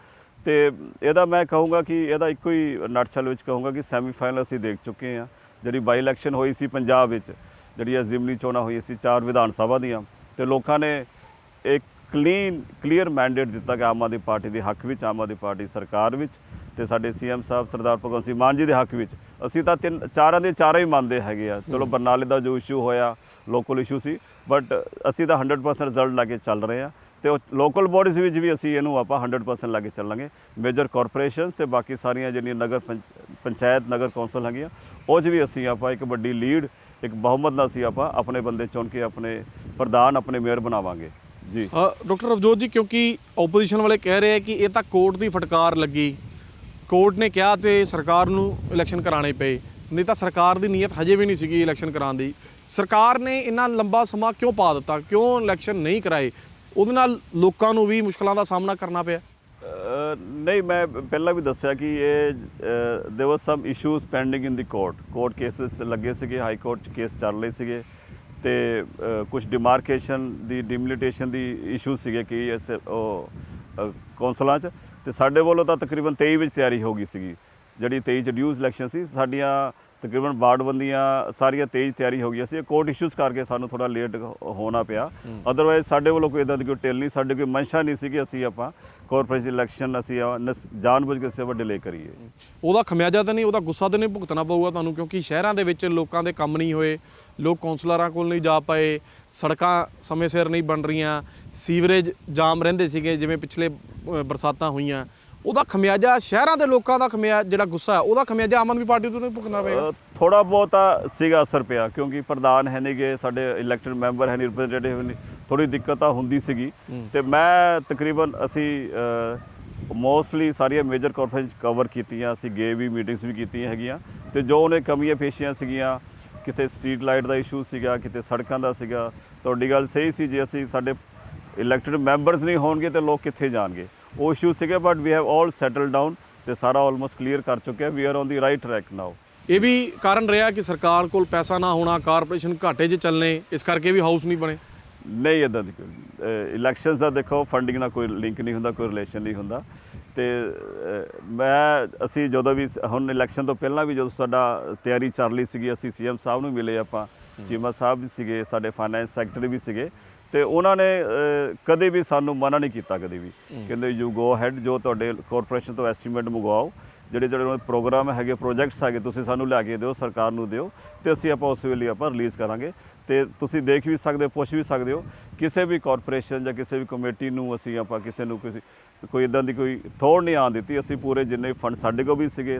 ਤੇ ਇਹਦਾ ਮੈਂ ਕਹੂੰਗਾ ਕਿ ਇਹਦਾ ਇੱਕੋ ਹੀ ਨਟਸ਼ਲ ਵਿੱਚ ਕਹੂੰਗਾ ਕਿ ਸੈਮੀਫਾਈਨਲ ਅਸੀਂ ਦੇਖ ਚੁੱਕੇ ਹਾਂ। ਜਿਹੜੀ ਬਾਈ ਇਲੈਕਸ਼ਨ ਹੋਈ ਸੀ ਪੰਜਾਬ ਵਿੱਚ ਜਿਹੜੀਆਂ ਜ਼ਿਮਨੀ ਚੋਣਾਂ ਹੋਈਆਂ ਸੀ ਚਾਰ ਵਿਧਾਨ ਸਭਾ ਦੀਆਂ, ਤੇ ਲੋਕਾਂ ਨੇ ਇੱਕ ਕਲੀਨ ਕਲੀਅਰ ਮੈਂਡੇਟ ਦਿੱਤਾ ਕਿ ਆਮ ਆਦਮੀ ਪਾਰਟੀ ਦੇ ਹੱਕ ਵਿੱਚ, ਆਮ ਆਦਮੀ ਪਾਰਟੀ ਸਰਕਾਰ ਵਿੱਚ, ਤੇ ਸਾਡੇ ਸੀਐਮ ਸਾਹਿਬ ਸਰਦਾਰ ਭਗਵੰਤ ਸਿੰਘ ਮਾਨ ਜੀ ਦੇ ਹੱਕ ਵਿੱਚ। ਅਸੀਂ ਤਾਂ ਤਿੰਨ, ਚਾਰਾਂ ਦੇ ਚਾਰਾਂ ਹੀ ਮੰਨਦੇ ਹੈਗੇ ਆ। ਚਲੋ ਬਰਨਾਲੇ ਦਾ ਜੋ ਇਸ਼ੂ ਹੋਇਆ ਲੋਕਲ ਇਸ਼ੂ ਸੀ ਬਟ ਅਸੀਂ ਤਾਂ 100% ਰਿਜ਼ਲਟ ਲਾ ਕੇ ਚੱਲ ਰਹੇ ਆ, ਤੇ ਉਹ ਲੋਕਲ ਬੋਡੀਜ਼ ਵਿੱਚ ਵੀ ਅਸੀਂ ਇਹਨੂੰ ਆਪਾਂ 100% ਲਾ ਕੇ ਚੱਲਾਂਗੇ। ਮੇਜਰ ਕਾਰਪੋਰੇਸ਼ਨਸ ਤੇ ਬਾਕੀ ਸਾਰੀਆਂ ਜਿਹੜੀਆਂ ਨਗਰ ਪੰਚ- ਪੰਚਾਇਤ ਨਗਰ ਕੌਂਸਲ ਹੈਗੀਆਂ। ਉਹ 'ਚ ਵੀ ਅਸੀਂ ਆਪਾਂ ਇੱਕ ਵੱਡੀ ਲੀਡ ਇੱਕ ਬਹੁਮਤ ਨਾਲ ਅਸੀਂ ਆਪਾਂ ਆਪਣੇ ਬੰਦੇ ਚੁਣ ਕੇ ਆਪਣੇ ਪ੍ਰਧਾਨ ਆਪਣੇ ਮੇਅਰ ਬਣਾਵਾਂਗੇ। ਜੀ। ਅ, ਡਾਕਟਰ ਰਵਜੋਤ ਜੀ ਕਿਉਂਕਿ ਆਪੋਜੀਸ਼ਨ ਵਾਲੇ ਕਹਿ ਰਹੇ ਆ ਕਿ ਇਹ ਤਾਂ ਕੋਰਟ ਦੀ ਫਟਕਾਰ ਲੱਗੀ। ਕੋਰਟ ਨੇ ਕਿਹਾ ਤੇ ਸਰਕਾਰ ਨੂੰ ਇਲੈਕਸ਼ਨ ਕਰਾਣੇ ਪਏ। ਨਹੀਂ ਤਾਂ ਸਰਕਾਰ ਦੀ ਨੀਅਤ ਹਜੇ ਵੀ ਨਹੀਂ ਸੀਗੀ ਇਲੈਕਸ਼ਨ ਕਰਾਉਣ ਦੀ। ਸਰਕਾਰ ਨੇ ਇੰਨਾ ਲੰਬਾ ਸਮਾਂ ਕਿਉਂ ਪਾ ਦਿੱਤਾ? ਕਿਉਂ ਇਲੈਕਸ਼ਨ ਨਹੀਂ ਕਰਾਏ? ਉਹਦੇ ਨਾਲ ਲੋਕਾਂ ਨੂੰ ਵੀ ਮੁਸ਼ਕਲਾਂ ਦਾ ਸਾਹਮਣਾ ਕਰਨਾ ਪਿਆ। ਨਹੀਂ ਮੈਂ ਪਹਿਲਾਂ ਵੀ ਦੱਸਿਆ ਕਿ ਇਹ there was some issues pending in the court court cases ਲੱਗੇ ਸੀਗੇ ਹਾਈ ਕੋਰਟ ਚ ਕੇਸ ਚੱਲ ਰਹੇ ਸੀਗੇ ਤੇ ਕੁਝ ਡਿਮਾਰਕੇਸ਼ਨ ਦੀ ਡਿਮਿਲਿਟੇਸ਼ਨ ਦੀ ਇਸ਼ੂ ਸੀਗੇ ਕਿ ਇਸ ਉਹ ਅ, ਕੌਂਸਲਾਂ ਚ ਤੇ ਸਾਡੇ ਵੱਲੋਂ ਤਾਂ ਤਕਰੀਬਨ 23 ਵਿੱਚ ਤਿਆਰੀ ਹੋ ਗਈ ਸੀਗੀ ਜਿਹੜੀ 23 ਚ ਡਿਊਜ਼ ਇਲੈਕਸ਼ਨ ਸੀ ਸਾਡੀਆਂ ਤਕਰੀਬਨ ਬਾਰਡਬੰਦੀਆਂ ਸਾਰੀਆਂ ਤੇਜ਼ ਤਿਆਰੀ ਹੋ ਗਈਆਂ ਸੀ ਕੋਰਟ ਇਸ਼ੂਜ਼ ਕਰਕੇ ਸਾਨੂੰ ਥੋੜਾ ਲੇਟ ਹੋਣਾ ਪਿਆ। ਅਦਰਵਾਈਜ਼ ਸਾਡੇ ਵੱਲੋਂ ਕੋਈ ਇਦਾਂ ਦੀ ਕੋਈ ਟਿਲ ਨਹੀਂ ਸਾਡੇ ਕੋਈ ਮਨਸ਼ਾ ਨਹੀਂ ਸੀ ਕਿ ਅਸੀਂ ਆਪਾਂ ਕਾਰਪੋਰੇਸ਼ਨ ਇਲੈਕਸ਼ਨ ਅਸੀਂ ਨਸ- ਜਾਣਬੁੱਝ ਕੇ ਸੇਵਾ ਡਿਲੇ ਕਰੀਏ। ਉਹਦਾ ਖਮਿਆਜਾ ਤਾਂ ਨਹੀਂ ਉਹਦਾ ਗੁੱਸਾ ਤਾਂ ਨਹੀਂ ਭੁਗਤਣਾ ਪਊਗਾ ਤੁਹਾਨੂੰ ਕਿਉਂਕਿ ਸ਼ਹਿਰਾਂ ਦੇ ਵਿੱਚ ਲੋਕਾਂ ਦੇ ਕੰਮ ਨਹੀਂ ਹੋਏ ਲੋਕ ਕੌਂਸਲਰਾਂ ਕੋਲ ਨਹੀਂ ਜਾ ਪਏ ਸੜਕਾਂ ਸਮੇਂ ਸਿਰ ਨਹੀਂ ਬਣ ਰਹੀਆਂ ਸੀਵਰੇਜ ਜਾਮ ਰਹਿੰਦੇ ਸੀਗੇ ਜਿਵੇਂ ਪਿਛਲੇ ਬਰਸਾਤਾਂ ਹੋਈਆਂ। ਉਹਦਾ ਖਮਿਆਜਾ ਸ਼ਹਿਰਾਂ ਦੇ ਲੋਕਾਂ ਦਾ ਖਮਿਆ ਜਿਹੜਾ ਗੁੱਸਾ ਹੈ ਉਹਦਾ ਖਮਿਆਜਾ ਆਮ ਆਦਮੀ ਪਾਰਟੀ ਤੋਂ ਨਹੀਂ ਭੁਗਤਣਾ ਪਏਗਾ? ਥੋੜਾ ਬਹੁਤਾ ਸੀਗਾ ਅਸਰ ਪਿਆ ਕਿਉਂਕਿ ਪ੍ਰਧਾਨ ਹੈ ਨਹੀਂਗੇ ਸਾਡੇ ਇਲੈਕਟਡ ਮੈਂਬਰ ਹੈ ਨਹੀਂ ਰਿਪਰੈਜ਼ੈਂਟੇਟਿਵ ਨਹੀਂ ਥੋੜੀ ਦਿੱਕਤ ਤਾਂ ਹੁੰਦੀ ਸੀਗੀ। ਤੇ ਮੈਂ ਤਕਰੀਬਨ ਅਸੀਂ ਮੋਸਟਲੀ ਸਾਰੀਆਂ ਮੇਜਰ ਕਾਰਪੋਰੇਸ਼ਨ ਕਵਰ ਕੀਤੀਆਂ ਅਸੀਂ ਗਏ ਵੀ ਮੀਟਿੰਗਸ ਵੀ ਕੀਤੀਆਂ ਹੈਗੀਆਂ ਤੇ ਜੋ ਉਹਨੇ ਕਮੀਆਂ ਪੇਸ਼ੀਆਂ ਸੀਗੀਆਂ ਕਿਤੇ ਸਟਰੀਟ ਲਾਈਟ ਦਾ ਇਸ਼ੂ ਸੀਗਾ ਕਿਤੇ ਸੜਕਾਂ ਦਾ ਸੀਗਾ ਤੁਹਾਡੀ ਗੱਲ ਸਹੀ ਸੀ ਜੇ ਅਸੀਂ ਸਾਡੇ ਇਲੈਕਟਡ ਮੈਂਬਰਸ ਨਹੀਂ ਹੋਣਗੇ ਤੇ ਲੋਕ ਕਿੱਥੇ ਜਾਣਗੇ? ਉਹ ਇਸ਼ੂ ਸੀਗੇ but we have all settle down ਤੇ ਸਾਰਾ ਆਲਮੋਸਟ ਕਲੀਅਰ ਕਰ ਚੁੱਕੇ we are on the right track now ਇਹ ਵੀ ਕਾਰਨ ਰਿਹਾ ਕਿ ਸਰਕਾਰ ਕੋਲ ਪੈਸਾ ਨਾ ਹੋਣਾ ਕਾਰਪੋਰੇਸ਼ਨ ਘਾਟੇ 'ਚ ਚੱਲਣੇ ਇਸ ਕਰਕੇ ਵੀ ਹਾਊਸ ਨਹੀਂ ਬਣੇ? ਨਹੀਂ ਇਦਾਂ ਦੀ ਇਲੈਕਸ਼ਨਸ ਦਾ ਦੇਖੋ ਫੰਡਿੰਗ ਨਾਲ ਕੋਈ ਲਿੰਕ ਨਹੀਂ ਹੁੰਦਾ ਕੋਈ ਰਿਲੇਸ਼ਨ ਨਹੀਂ ਹੁੰਦਾ। ਤੇ ਮੈਂ ਅਸੀਂ ਜਦੋਂ ਵੀ ਹੁਣ ਇਲੈਕਸ਼ਨ ਤੋਂ ਪਹਿਲਾਂ ਵੀ ਜਦੋਂ ਸਾਡਾ ਤਿਆਰੀ ਚੱਲ ਰਹੀ ਸੀਗੀ ਅਸੀਂ ਸੀਐਮ ਸਾਹਿਬ ਨੂੰ ਮਿਲੇ ਆਪਾਂ ਚੀਮਾ ਸਾਹਿਬ ਵੀ ਸੀਗੇ ਸਾਡੇ ਫਾਈਨੈਂਸ ਸੈਕਟਰੀ ਵੀ ਸੀਗੇ। ਤੇ ਉਹਨਾਂ ਨੇ ਕਦੇ ਵੀ ਸਾਨੂੰ ਮਨਾ ਨਹੀਂ ਕੀਤਾ ਕਦੇ ਵੀ। ਕਹਿੰਦੇ ਯੂ ਗੋ ਹੈਡ ਜੋ ਤੁਹਾਡੇ ਕਾਰਪੋਰੇਸ਼ਨ ਤੋਂ ਐਸਟੀਮੇਟ ਮੰਗਵਾਓ ਜਿਹੜੇ ਜਿਹੜੇ ਉਹਨਾਂ ਦੇ ਪ੍ਰੋਗਰਾਮ ਹੈਗੇ ਪ੍ਰੋਜੈਕਟਸ ਹੈਗੇ, ਤੁਸੀਂ ਸਾਨੂੰ ਲਿਆ ਕੇ ਦਿਓ, ਸਰਕਾਰ ਨੂੰ ਦਿਓ ਤੇ ਅਸੀਂ ਆਪਾਂ ਉਸ ਵੇਲੇ ਆਪਾਂ ਰਿਲੀਜ਼ ਕਰਾਂਗੇ। ਤੇ ਤੁਸੀਂ ਦੇਖ ਵੀ ਸਕਦੇ ਹੋ ਪੁੱਛ ਵੀ ਸਕਦੇ ਹੋ, ਕਿਸੇ ਵੀ ਕਾਰਪੋਰੇਸ਼ਨ ਜਾਂ ਕਿਸੇ ਵੀ ਕਮੇਟੀ ਨੂੰ ਅਸੀਂ ਆਪਾਂ ਕਿਸੇ ਨੂੰ ਕਿਸੇ, ਕੋਈ ਇਦਾਂ ਦੀ ਕੋਈ ਥੋੜ ਨਹੀਂ ਆਉਣ ਦਿੱਤੀ। ਅਸੀਂ ਪੂਰੇ ਜਿੰਨੇ ਫੰਡ ਸਾਡੇ ਕੋਲ ਵੀ ਸੀਗੇ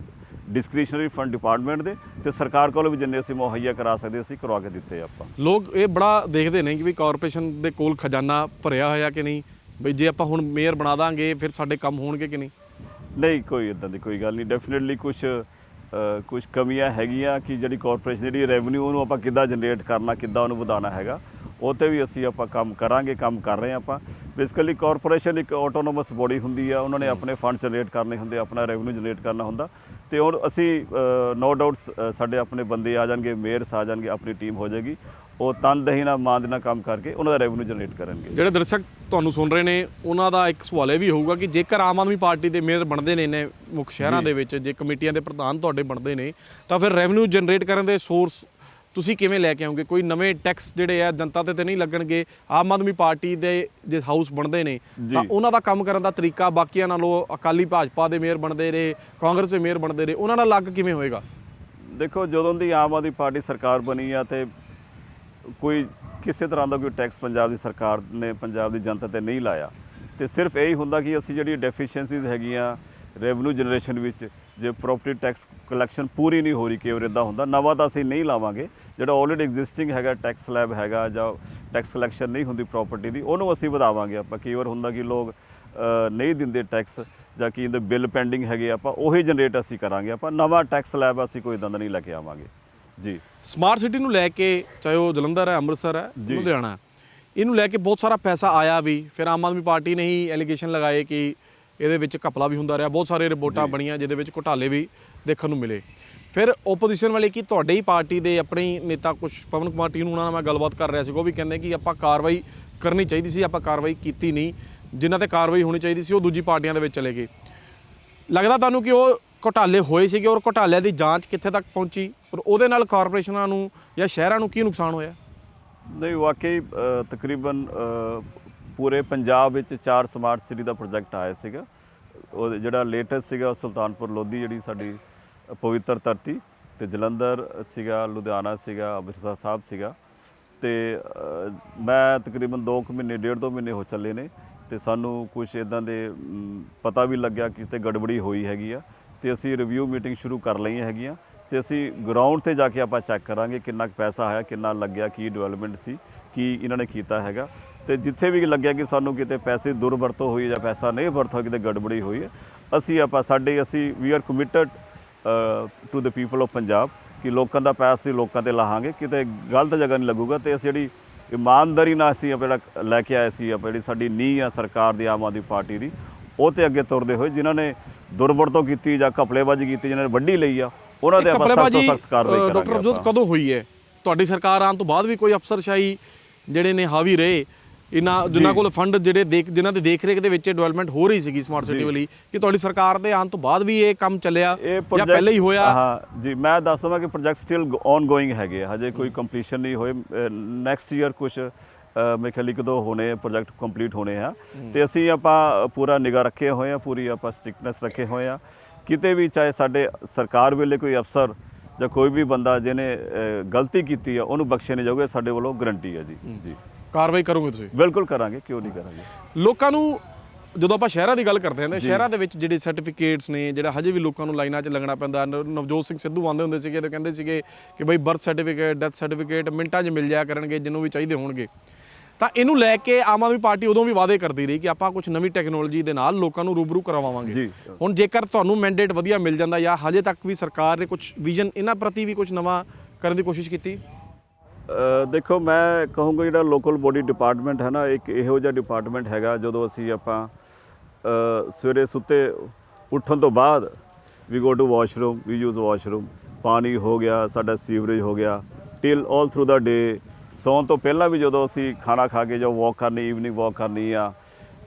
ਡਿਸਕ੍ਰਿਸ਼ਨਰੀ ਫੰਡ ਡਿਪਾਰਟਮੈਂਟ ਦੇ ਤੇ ਸਰਕਾਰ ਕੋਲ ਵੀ ਜਿੰਨੇ ਅਸੀਂ ਮੁਹੱਈਆ ਕਰਾ ਸਕਦੇ, ਅਸੀਂ ਕਰਵਾ ਕੇ ਦਿੱਤੇ ਆਪਾਂ। ਲੋਕ ਇਹ ਬੜਾ ਦੇਖਦੇ ਨੇ ਕਿ ਵੀ ਕਾਰਪੋਰੇਸ਼ਨ ਦੇ ਕੋਲ ਖਜ਼ਾਨਾ ਭਰਿਆ ਹੋਇਆ ਕਿ ਨਹੀਂ? ਵੀ ਜੇ ਆਪਾਂ ਹੁਣ ਮੇਅਰ ਬਣਾ ਦਾਂਗੇ, ਫਿਰ ਸਾਡੇ ਕੰਮ ਹੋਣਗੇ ਕਿ ਨਹੀਂ? ਨਹੀਂ ਕੋਈ ਇਦਾਂ ਦੀ ਕੋਈ ਗੱਲ ਨਹੀਂ। ਡੈਫੀਨਿਟਲੀ ਕੁਝ ਕੁਝ ਕਮੀਆਂ ਹੈਗੀਆਂ ਕਿ ਜਿਹੜੀ ਕਾਰਪੋਰੇਸ਼ਨ ਜਿਹੜੀ ਰੈਵਨਿਊ ਉਹਨੂੰ ਆਪਾਂ ਕਿੱਦਾਂ ਜਨਰੇਟ ਕਰਨਾ ਕਿੱਦਾਂ ਉਹਨੂੰ ਵਧਾਉਣਾ ਹੈਗਾ ਉੱਥੇ ਵੀ ਅਸੀਂ ਆਪਾਂ ਕੰਮ ਕਰਾਂਗੇ ਕੰਮ ਕਰ ਰਹੇ ਆਪਾਂ। ਬੇਸਿਕਲੀ ਕਾਰਪੋਰੇਸ਼ਨ ਇੱਕ ਆਟੋਨੋਮਸ ਬੋਡੀ ਹੁੰਦੀ ਆ ਉਹਨਾਂ ਨੇ ਆਪਣੇ ਫੰਡ ਜਨਰੇਟ ਕਰਨੇ ਹੁੰਦੇ ਆਪਣਾ ਰੈਵਨਿਊ ਜਨਰੇਟ ਕਰਨਾ ਹੁੰਦਾ। ਤੇ ਉਹ ਅਸੀਂ ਨੋ ਡਾਊਟ ਸਾਡੇ ਆਪਣੇ ਬੰਦੇ ਆ ਜਾਣਗੇ ਮੇਅਰਸ ਆ ਜਾਣਗੇ ਆਪਣੀ ਟੀਮ ਹੋ ਜਾਏਗੀ। ਉਹ ਤਨਦਹੀ ਨਾਲ ਮਾਨ ਦੇ ਨਾਲ ਕੰਮ ਕਰਕੇ ਉਹਨਾਂ ਦਾ ਰੈਵਨਿਊ ਜਨਰੇਟ ਕਰਨਗੇ। ਜਿਹੜੇ ਦਰਸ਼ਕ ਤੁਹਾਨੂੰ ਸੁਣ ਰਹੇ ਨੇ ਉਹਨਾਂ ਦਾ ਇੱਕ ਸਵਾਲ ਇਹ ਵੀ ਹੋਊਗਾ ਕਿ ਜੇਕਰ ਆਮ ਆਦਮੀ ਪਾਰਟੀ ਦੇ ਮੇਅਰ ਬਣਦੇ ਨੇ ਨੇ ਮੁੱਖ ਸ਼ਹਿਰਾਂ ਦੇ ਵਿੱਚ ਜੇ ਕਮੇਟੀਆਂ ਦੇ ਪ੍ਰਧਾਨ ਤੁਹਾਡੇ ਬਣਦੇ ਨੇ ਤਾਂ ਫਿਰ ਰੈਵਨਿਊ ਜਨਰੇਟ ਕਰਨ ਦੇ ਸੋਰਸ ਤੁਸੀਂ ਕਿਵੇਂ ਲੈ ਕੇ ਆਓਗੇ? ਕੋਈ ਨਵੇਂ ਟੈਕਸ ਜਿਹੜੇ ਆ ਜਨਤਾ ਤੇ ਤੇ ਨਹੀਂ ਲੱਗਣਗੇ ਆਮ ਆਦਮੀ ਪਾਰਟੀ ਦੇ ਜੇ ਹਾਊਸ ਬਣਦੇ ਨੇ। ਤਾਂ ਉਹਨਾਂ ਦਾ ਕੰਮ ਕਰਨ ਦਾ ਤਰੀਕਾ ਬਾਕੀਆਂ ਨਾਲੋਂ ਅਕਾਲੀ ਭਾਜਪਾ ਦੇ ਮੇਅਰ ਬਣਦੇ ਨੇ ਕਾਂਗਰਸ ਦੇ ਮੇਅਰ ਬਣਦੇ ਨੇ ਉਹਨਾਂ ਨਾਲ ਅਲੱਗ ਕਿਵੇਂ ਹੋਏਗਾ? ਦੇਖੋ ਜਦੋਂ ਦੀ ਆਮ ਆਦਮੀ ਪਾਰਟੀ ਸਰਕਾਰ ਬਣੀ ਆ ਤੇ ਕੋਈ ਕਿਸੇ ਤਰ੍ਹਾਂ ਦਾ ਕੋਈ ਟੈਕਸ ਪੰਜਾਬ ਦੀ ਸਰਕਾਰ ਨੇ, ਪੰਜਾਬ ਦੀ ਜਨਤਾ ਤੇ ਨਹੀਂ ਲਾਇਆ। ਤੇ ਸਿਰਫ ਇਹੀ ਹੁੰਦਾ ਕਿ ਅਸੀਂ ਜਿਹੜੀ ਡੈਫੀਸ਼ੀਐਂਸੀਜ਼ ਹੈਗੀਆਂ ਰੈਵਨਿਊ ਜਨਰੇਸ਼ਨ ਵਿੱਚ, ਜੇ ਪ੍ਰੋਪਰਟੀ ਟੈਕਸ ਕਲੈਕਸ਼ਨ ਪੂਰੀ ਨਹੀਂ ਹੋ ਰਹੀ ਕਿ ਵਾਰ ਇੱਦਾਂ ਹੁੰਦਾ, ਨਵਾਂ ਤਾਂ ਅਸੀਂ ਨਹੀਂ ਲਾਵਾਂਗੇ। ਜਿਹੜਾ ਆਲਰੇਡੀ ਐਗਜ਼ਿਸਟਿੰਗ ਹੈਗਾ ਟੈਕਸ ਸਲੈਬ ਹੈਗਾ ਜਾਂ ਟੈਕਸ ਕਲੈਕਸ਼ਨ ਨਹੀਂ ਹੁੰਦੀ ਪ੍ਰੋਪਰਟੀ ਦੀ, ਉਹਨੂੰ ਅਸੀਂ ਵਧਾਵਾਂਗੇ। ਆਪਾਂ ਕਈ ਵਾਰ ਹੁੰਦਾ ਕਿ ਲੋਕ ਨਹੀਂ ਦਿੰਦੇ ਟੈਕਸ ਜਾਂ ਕੀ ਇਹਦੇ ਬਿੱਲ ਪੈਂਡਿੰਗ ਹੈਗੇ, ਆਪਾਂ ਉਹੀ ਜਨਰੇਟ ਅਸੀਂ ਕਰਾਂਗੇ। ਆਪਾਂ ਨਵਾਂ ਟੈਕਸ ਸਲੈਬ ਅਸੀਂ ਕੋਈ ਇਦਾਂ ਦਾ ਨਹੀਂ ਲੈ ਕੇ ਆਵਾਂਗੇ। ਜੀ। ਸਮਾਰਟ ਸਿਟੀ ਨੂੰ ਲੈ ਕੇ ਚਾਹੇ ਉਹ ਜਲੰਧਰ ਹੈ ਅੰਮ੍ਰਿਤਸਰ ਹੈ। ਲੁਧਿਆਣਾ ਹੈ, ਇਹਨੂੰ ਲੈ ਕੇ ਬਹੁਤ ਸਾਰਾ ਪੈਸਾ ਆਇਆ ਵੀ। ਫਿਰ ਆਮ ਆਦਮੀ ਪਾਰਟੀ ਨੇ ਹੀ ਐਲੀਗੇਸ਼ਨ ਲਗਾਏ ਕਿ ਇਹਦੇ ਵਿੱਚ ਘਪਲਾ ਵੀ ਹੁੰਦਾ ਰਿਹਾ। ਬਹੁਤ ਸਾਰੇ ਰਿਪੋਰਟਾਂ ਬਣੀਆਂ ਜਿਹਦੇ ਵਿੱਚ ਘੁਟਾਲੇ ਵੀ ਦੇਖਣ ਨੂੰ ਮਿਲੇ। ਫਿਰ ਓਪੋਜੀਸ਼ਨ ਵਾਲੇ ਕੀ ਤੁਹਾਡੇ ਹੀ ਪਾਰਟੀ ਦੇ ਆਪਣੇ ਹੀ ਨੇਤਾ ਕੁਝ ਪਵਨ ਕੁਮਾਰ ਟੀ ਨੂੰ ਉਹਨਾਂ ਨਾਲ ਮੈਂ ਗੱਲਬਾਤ ਕਰ ਰਿਹਾ ਸੀ ਉਹ ਵੀ ਕਹਿੰਦੇ ਕਿ ਆਪਾਂ ਕਾਰਵਾਈ ਕਰਨੀ ਚਾਹੀਦੀ ਸੀ ਆਪਾਂ ਕਾਰਵਾਈ ਕੀਤੀ ਨਹੀਂ। ਜਿਨ੍ਹਾਂ ਤੇ ਕਾਰਵਾਈ ਹੋਣੀ ਚਾਹੀਦੀ ਸੀ ਉਹ ਦੂਜੀ ਪਾਰਟੀਆਂ ਦੇ ਵਿੱਚ ਚਲੇ ਗਏ। ਲੱਗਦਾ ਤੁਹਾਨੂੰ ਕਿ ਉਹ ਘੁਟਾਲੇ ਹੋਏ ਸੀਗੇ ਔਰ ਘੁਟਾਲਿਆਂ ਦੀ ਜਾਂਚ ਕਿੱਥੇ ਤੱਕ ਪਹੁੰਚੀ? ਔਰ ਉਹਦੇ ਨਾਲ ਕਾਰਪੋਰੇਸ਼ਨਾਂ ਨੂੰ ਜਾਂ ਸ਼ਹਿਰਾਂ ਨੂੰ ਕੀ ਨੁਕਸਾਨ ਹੋਇਆ? ਨਹੀਂ, ਵਾਕਈ ਤਕਰੀਬਨ ਪੂਰੇ ਪੰਜਾਬ ਵਿੱਚ ਚਾਰ ਸਮਾਰਟ ਸਿਟੀ ਦਾ ਪ੍ਰੋਜੈਕਟ ਆਇਆ ਸੀਗਾ। ਉਹ ਜਿਹੜਾ ਲੇਟੈਸਟ ਸੀਗਾ ਉਹ ਸੁਲਤਾਨਪੁਰ ਲੋਧੀ ਜਿਹੜੀ ਸਾਡੀ ਪਵਿੱਤਰ ਧਰਤੀ ਤੇ ਜਲੰਧਰ ਸੀਗਾ, ਲੁਧਿਆਣਾ ਸੀਗਾ, ਅੰਮ੍ਰਿਤਸਰ ਸਾਹਿਬ ਸੀਗਾ। ਤੇ ਮੈਂ ਤਕਰੀਬਨ 2 ਮਹੀਨੇ, ਡੇਢ ਦੋ ਮਹੀਨੇ ਹੋ ਚੱਲੇ ਨੇ ਤੇ ਸਾਨੂੰ ਕੁਝ ਇਦਾਂ ਦੇ ਪਤਾ ਵੀ ਲੱਗਿਆ ਕਿ ਤੇ ਗੜਬੜੀ ਹੋਈ ਹੈਗੀ ਆ। ਤੇ ਅਸੀਂ ਰਿਵਿਊ ਮੀਟਿੰਗ ਸ਼ੁਰੂ ਕਰ ਲਈਆਂ ਹੈਗੀਆਂ ਤੇ ਅਸੀਂ ਗਰਾਊਂਡ ਤੇ ਜਾ ਕੇ ਆਪਾਂ ਚੈੱਕ ਕਰਾਂਗੇ ਕਿੰਨਾ ਕੁ ਪੈਸਾ ਆਇਆ, ਕਿੰਨਾ ਲੱਗਿਆ, ਕੀ ਡਿਵੈਲਪਮੈਂਟ ਸੀ, ਕੀ ਇਹਨਾਂ ਨੇ ਕੀਤਾ ਹੈਗਾ। ਤੇ ਜਿੱਥੇ ਵੀ ਲੱਗਿਆ ਕਿ ਸਾਨੂੰ ਕਿਤੇ ਪੈਸੇ ਦੁਰਵਰਤੋਂ ਹੋਈ ਜਾਂ ਪੈਸਾ ਨਹੀਂ ਵਰਤੋਂ ਕਿਤੇ ਗੜਬੜੀ ਹੋਈ ਹੈ, ਅਸੀਂ ਆਪਾਂ ਸਾਡੇ ਅਸੀਂ we are committed to the people of Punjab ਕਿ ਲੋਕਾਂ ਦਾ ਪੈਸਾ ਅਸੀਂ ਲੋਕਾਂ ਤੇ ਲਾਹਾਂਗੇ, ਕਿਤੇ ਗਲਤ ਜਗ੍ਹਾ ਨਹੀਂ ਲੱਗੂਗਾ ਤੇ ਅਸੀਂ ਜਿਹੜੀ ਇਮਾਨਦਾਰੀ ਨਾਲ ਅਸੀਂ ਜਿਹੜਾ ਲੈ ਕੇ ਆਏ ਸੀ, ਆਪਾਂ ਜਿਹੜੀ ਸਾਡੀ ਨੀਂਹ ਆ ਸਰਕਾਰ ਦੀ, ਆਮ ਆਦਮੀ ਪਾਰਟੀ ਦੀ ਉਹ ਤੇ ਅੱਗੇ ਤੁਰਦੇ ਹੋਏ ਜਿਨ੍ਹਾਂ ਨੇ ਦੁਰਵਰਤੋਂ ਕੀਤੀ ਜਾਂ ਘਪਲੇਬਾਜ਼ੀ ਕੀਤੀ ਜਿਨ੍ਹਾਂ ਨੇ ਵੱਡੀ ਲਈ ਆ ਉਹਨਾਂ ਤੇ ਆਪਾਂ ਸਖਤ ਤੋਂ ਸਖਤ ਕਾਰਵਾਈ ਕਰਾਂਗੇ ਡਾਕਟਰ ਅਫਜੋਤ ਆਪਾਂ। ਕਦੋਂ ਹੋਈ ਹੈ? ਤੁਹਾਡੀ ਸਰਕਾਰ ਆਉਣ ਤੋਂ ਬਾਅਦ ਵੀ ਕੋਈ ਅਫਸਰਸ਼ਾਹੀ ਜਿਹੜੇ ਨੇ ਹਾਵੀ ਰਹੇ? ਇਹਨਾਂ ਜਿਨ੍ਹਾਂ ਕੋਲ ਫੰਡ ਜਿਹੜੇ ਦੇਖ ਜਿਨ੍ਹਾਂ ਦੇ ਦੇਖ ਰੇਖ ਦੇ ਵਿੱਚ ਡਿਵੈਲਪਮੈਂਟ ਹੋ ਰਹੀ ਸੀਗੀ ਸਮਾਰਟ ਸਿਟੀ ਵਾਲੀ ਕਿ ਤੁਹਾਡੀ ਸਰਕਾਰ ਦੇ ਆਉਣ ਤੋਂ ਬਾਅਦ ਵੀ ਇਹ ਕੰਮ ਚੱਲਿਆ ਜਾਂ ਪਹਿਲੇ ਹੀ ਹੋਇਆ? ਹਾਂ ਜੀ ਮੈਂ ਦੱਸ ਦਵਾਂ ਕਿ ਪ੍ਰੋਜੈਕਟ ਸਟਿਲ ਔਨ ਗੋਇੰਗ ਹੈਗੇ ਹਜੇ ਕੋਈ ਕੰਪਲੀਸ਼ਨ ਨਹੀਂ ਹੋਏ ਨੈਕਸਟ ਈਅਰ ਕੁਝ ਮੇਰੇ ਖਿਆਲ ਇੱਕ ਦੋ ਹੋਣੇ ਪ੍ਰੋਜੈਕਟ ਕੰਪਲੀਟ ਹੋਣੇ ਆ। ਤੇ ਅਸੀਂ ਆਪਾਂ ਪੂਰਾ ਨਿਗਾਹ ਰੱਖੇ ਹੋਏ ਆ ਪੂਰੀ ਆਪਾਂ ਸਟ੍ਰਿਕਨੈਸ ਰੱਖੇ ਹੋਏ ਆ। ਕਿਤੇ ਵੀ ਚਾਹੇ ਸਾਡੇ ਸਰਕਾਰ ਵੇਲੇ ਕੋਈ ਅਫਸਰ ਜਾਂ ਕੋਈ ਵੀ ਬੰਦਾ ਜਿਹਨੇ ਗਲਤੀ ਕੀਤੀ ਆ ਉਹਨੂੰ ਬਖਸ਼ੇ ਨਹੀਂ ਜਾਊਗਾ ਸਾਡੇ ਵੱਲੋਂ ਗਰੰਟੀ ਹੈ ਜੀ। ਜੀ ਕਾਰਵਾਈ ਕਰੋਗੇ ਤੁਸੀਂ? ਬਿਲਕੁਲ ਕਰਾਂਗੇ ਕਿਉਂ ਨਹੀਂ ਕਰਾਂਗੇ? ਲੋਕਾਂ ਨੂੰ ਜਦੋਂ ਆਪਾਂ ਸ਼ਹਿਰਾਂ ਦੀ ਗੱਲ ਕਰਦੇ ਹਾਂ ਤਾਂ ਸ਼ਹਿਰਾਂ ਦੇ ਵਿੱਚ ਜਿਹੜੇ ਸਰਟੀਫਿਕੇਟਸ ਨੇ ਜਿਹੜਾ ਹਜੇ ਵੀ ਲੋਕਾਂ ਨੂੰ ਲਾਈਨਾਂ 'ਚ ਲੱਗਣਾ ਪੈਂਦਾ ਨ- ਨਵਜੋਤ ਸਿੰਘ ਸਿੱਧੂ ਆਉਂਦੇ ਹੁੰਦੇ ਸੀਗੇ ਤੇ ਕਹਿੰਦੇ ਸੀਗੇ ਕਿ ਬਈ ਬਰਥ ਸਰਟੀਫਿਕੇਟ ਡੈਥ ਸਰਟੀਫਿਕੇਟ ਮਿੰਟਾਂ 'ਚ ਮਿਲ ਜਾਇਆ ਕਰਨਗੇ ਜਿਹਨੂੰ ਵੀ ਚਾਹੀਦੇ ਹੋਣਗੇ। ਤਾਂ ਇਹਨੂੰ ਲੈ ਕੇ ਆਮ ਆਦਮੀ ਪਾਰਟੀ ਉਦੋਂ ਵੀ ਵਾਅਦੇ ਕਰਦੀ ਰਹੀ ਕਿ ਆਪਾਂ ਕੁਝ ਨਵੀਂ ਟੈਕਨੋਲੋਜੀ ਦੇ ਨਾਲ ਲੋਕਾਂ ਨੂੰ ਰੂਬਰੂ ਕਰਵਾਵਾਂਗੇ। ਹੁਣ ਜੇਕਰ ਤੁਹਾਨੂੰ ਮੈਂਡੇਟ ਵਧੀਆ ਮਿਲ ਜਾਂਦਾ ਜਾਂ ਹਜੇ ਤੱਕ ਵੀ ਸਰਕਾਰ ਨੇ ਕੁਝ ਵਿਜ਼ਨ ਇਹਨਾਂ ਪ੍ਰਤੀ ਵੀ ਕੁਝ ਨਵਾਂ ਕਰਨ ਦੀ ਕੋਸ਼ਿਸ਼ ਕੀਤੀ ਦੇਖੋ ਮੈਂ ਕਹੂੰਗਾ ਜਿਹੜਾ ਲੋਕਲ ਬੋਡੀ ਡਿਪਾਰਟਮੈਂਟ ਹੈ ਨਾ ਇੱਕ ਇਹੋ ਜਿਹਾ ਡਿਪਾਰਟਮੈਂਟ ਹੈਗਾ ਜਦੋਂ ਅਸੀਂ ਆਪਾਂ ਸਵੇਰੇ ਸੁੱਤੇ ਉੱਠਣ ਤੋਂ ਬਾਅਦ we go to washroom we use washroom ਪਾਣੀ ਹੋ ਗਿਆ ਸਾਡਾ ਸੀਵਰੇਜ ਹੋ ਗਿਆ ਟਿਲ 올 ਥਰੂ ਦਾ ਡੇ ਸੌਣ ਤੋਂ ਪਹਿਲਾਂ ਵੀ ਜਦੋਂ ਅਸੀਂ ਖਾਣਾ ਖਾ ਕੇ ਜੋ ਵਾਕ ਕਰਨੀ ਈਵਨਿੰਗ ਵਾਕ ਕਰਨੀ ਆ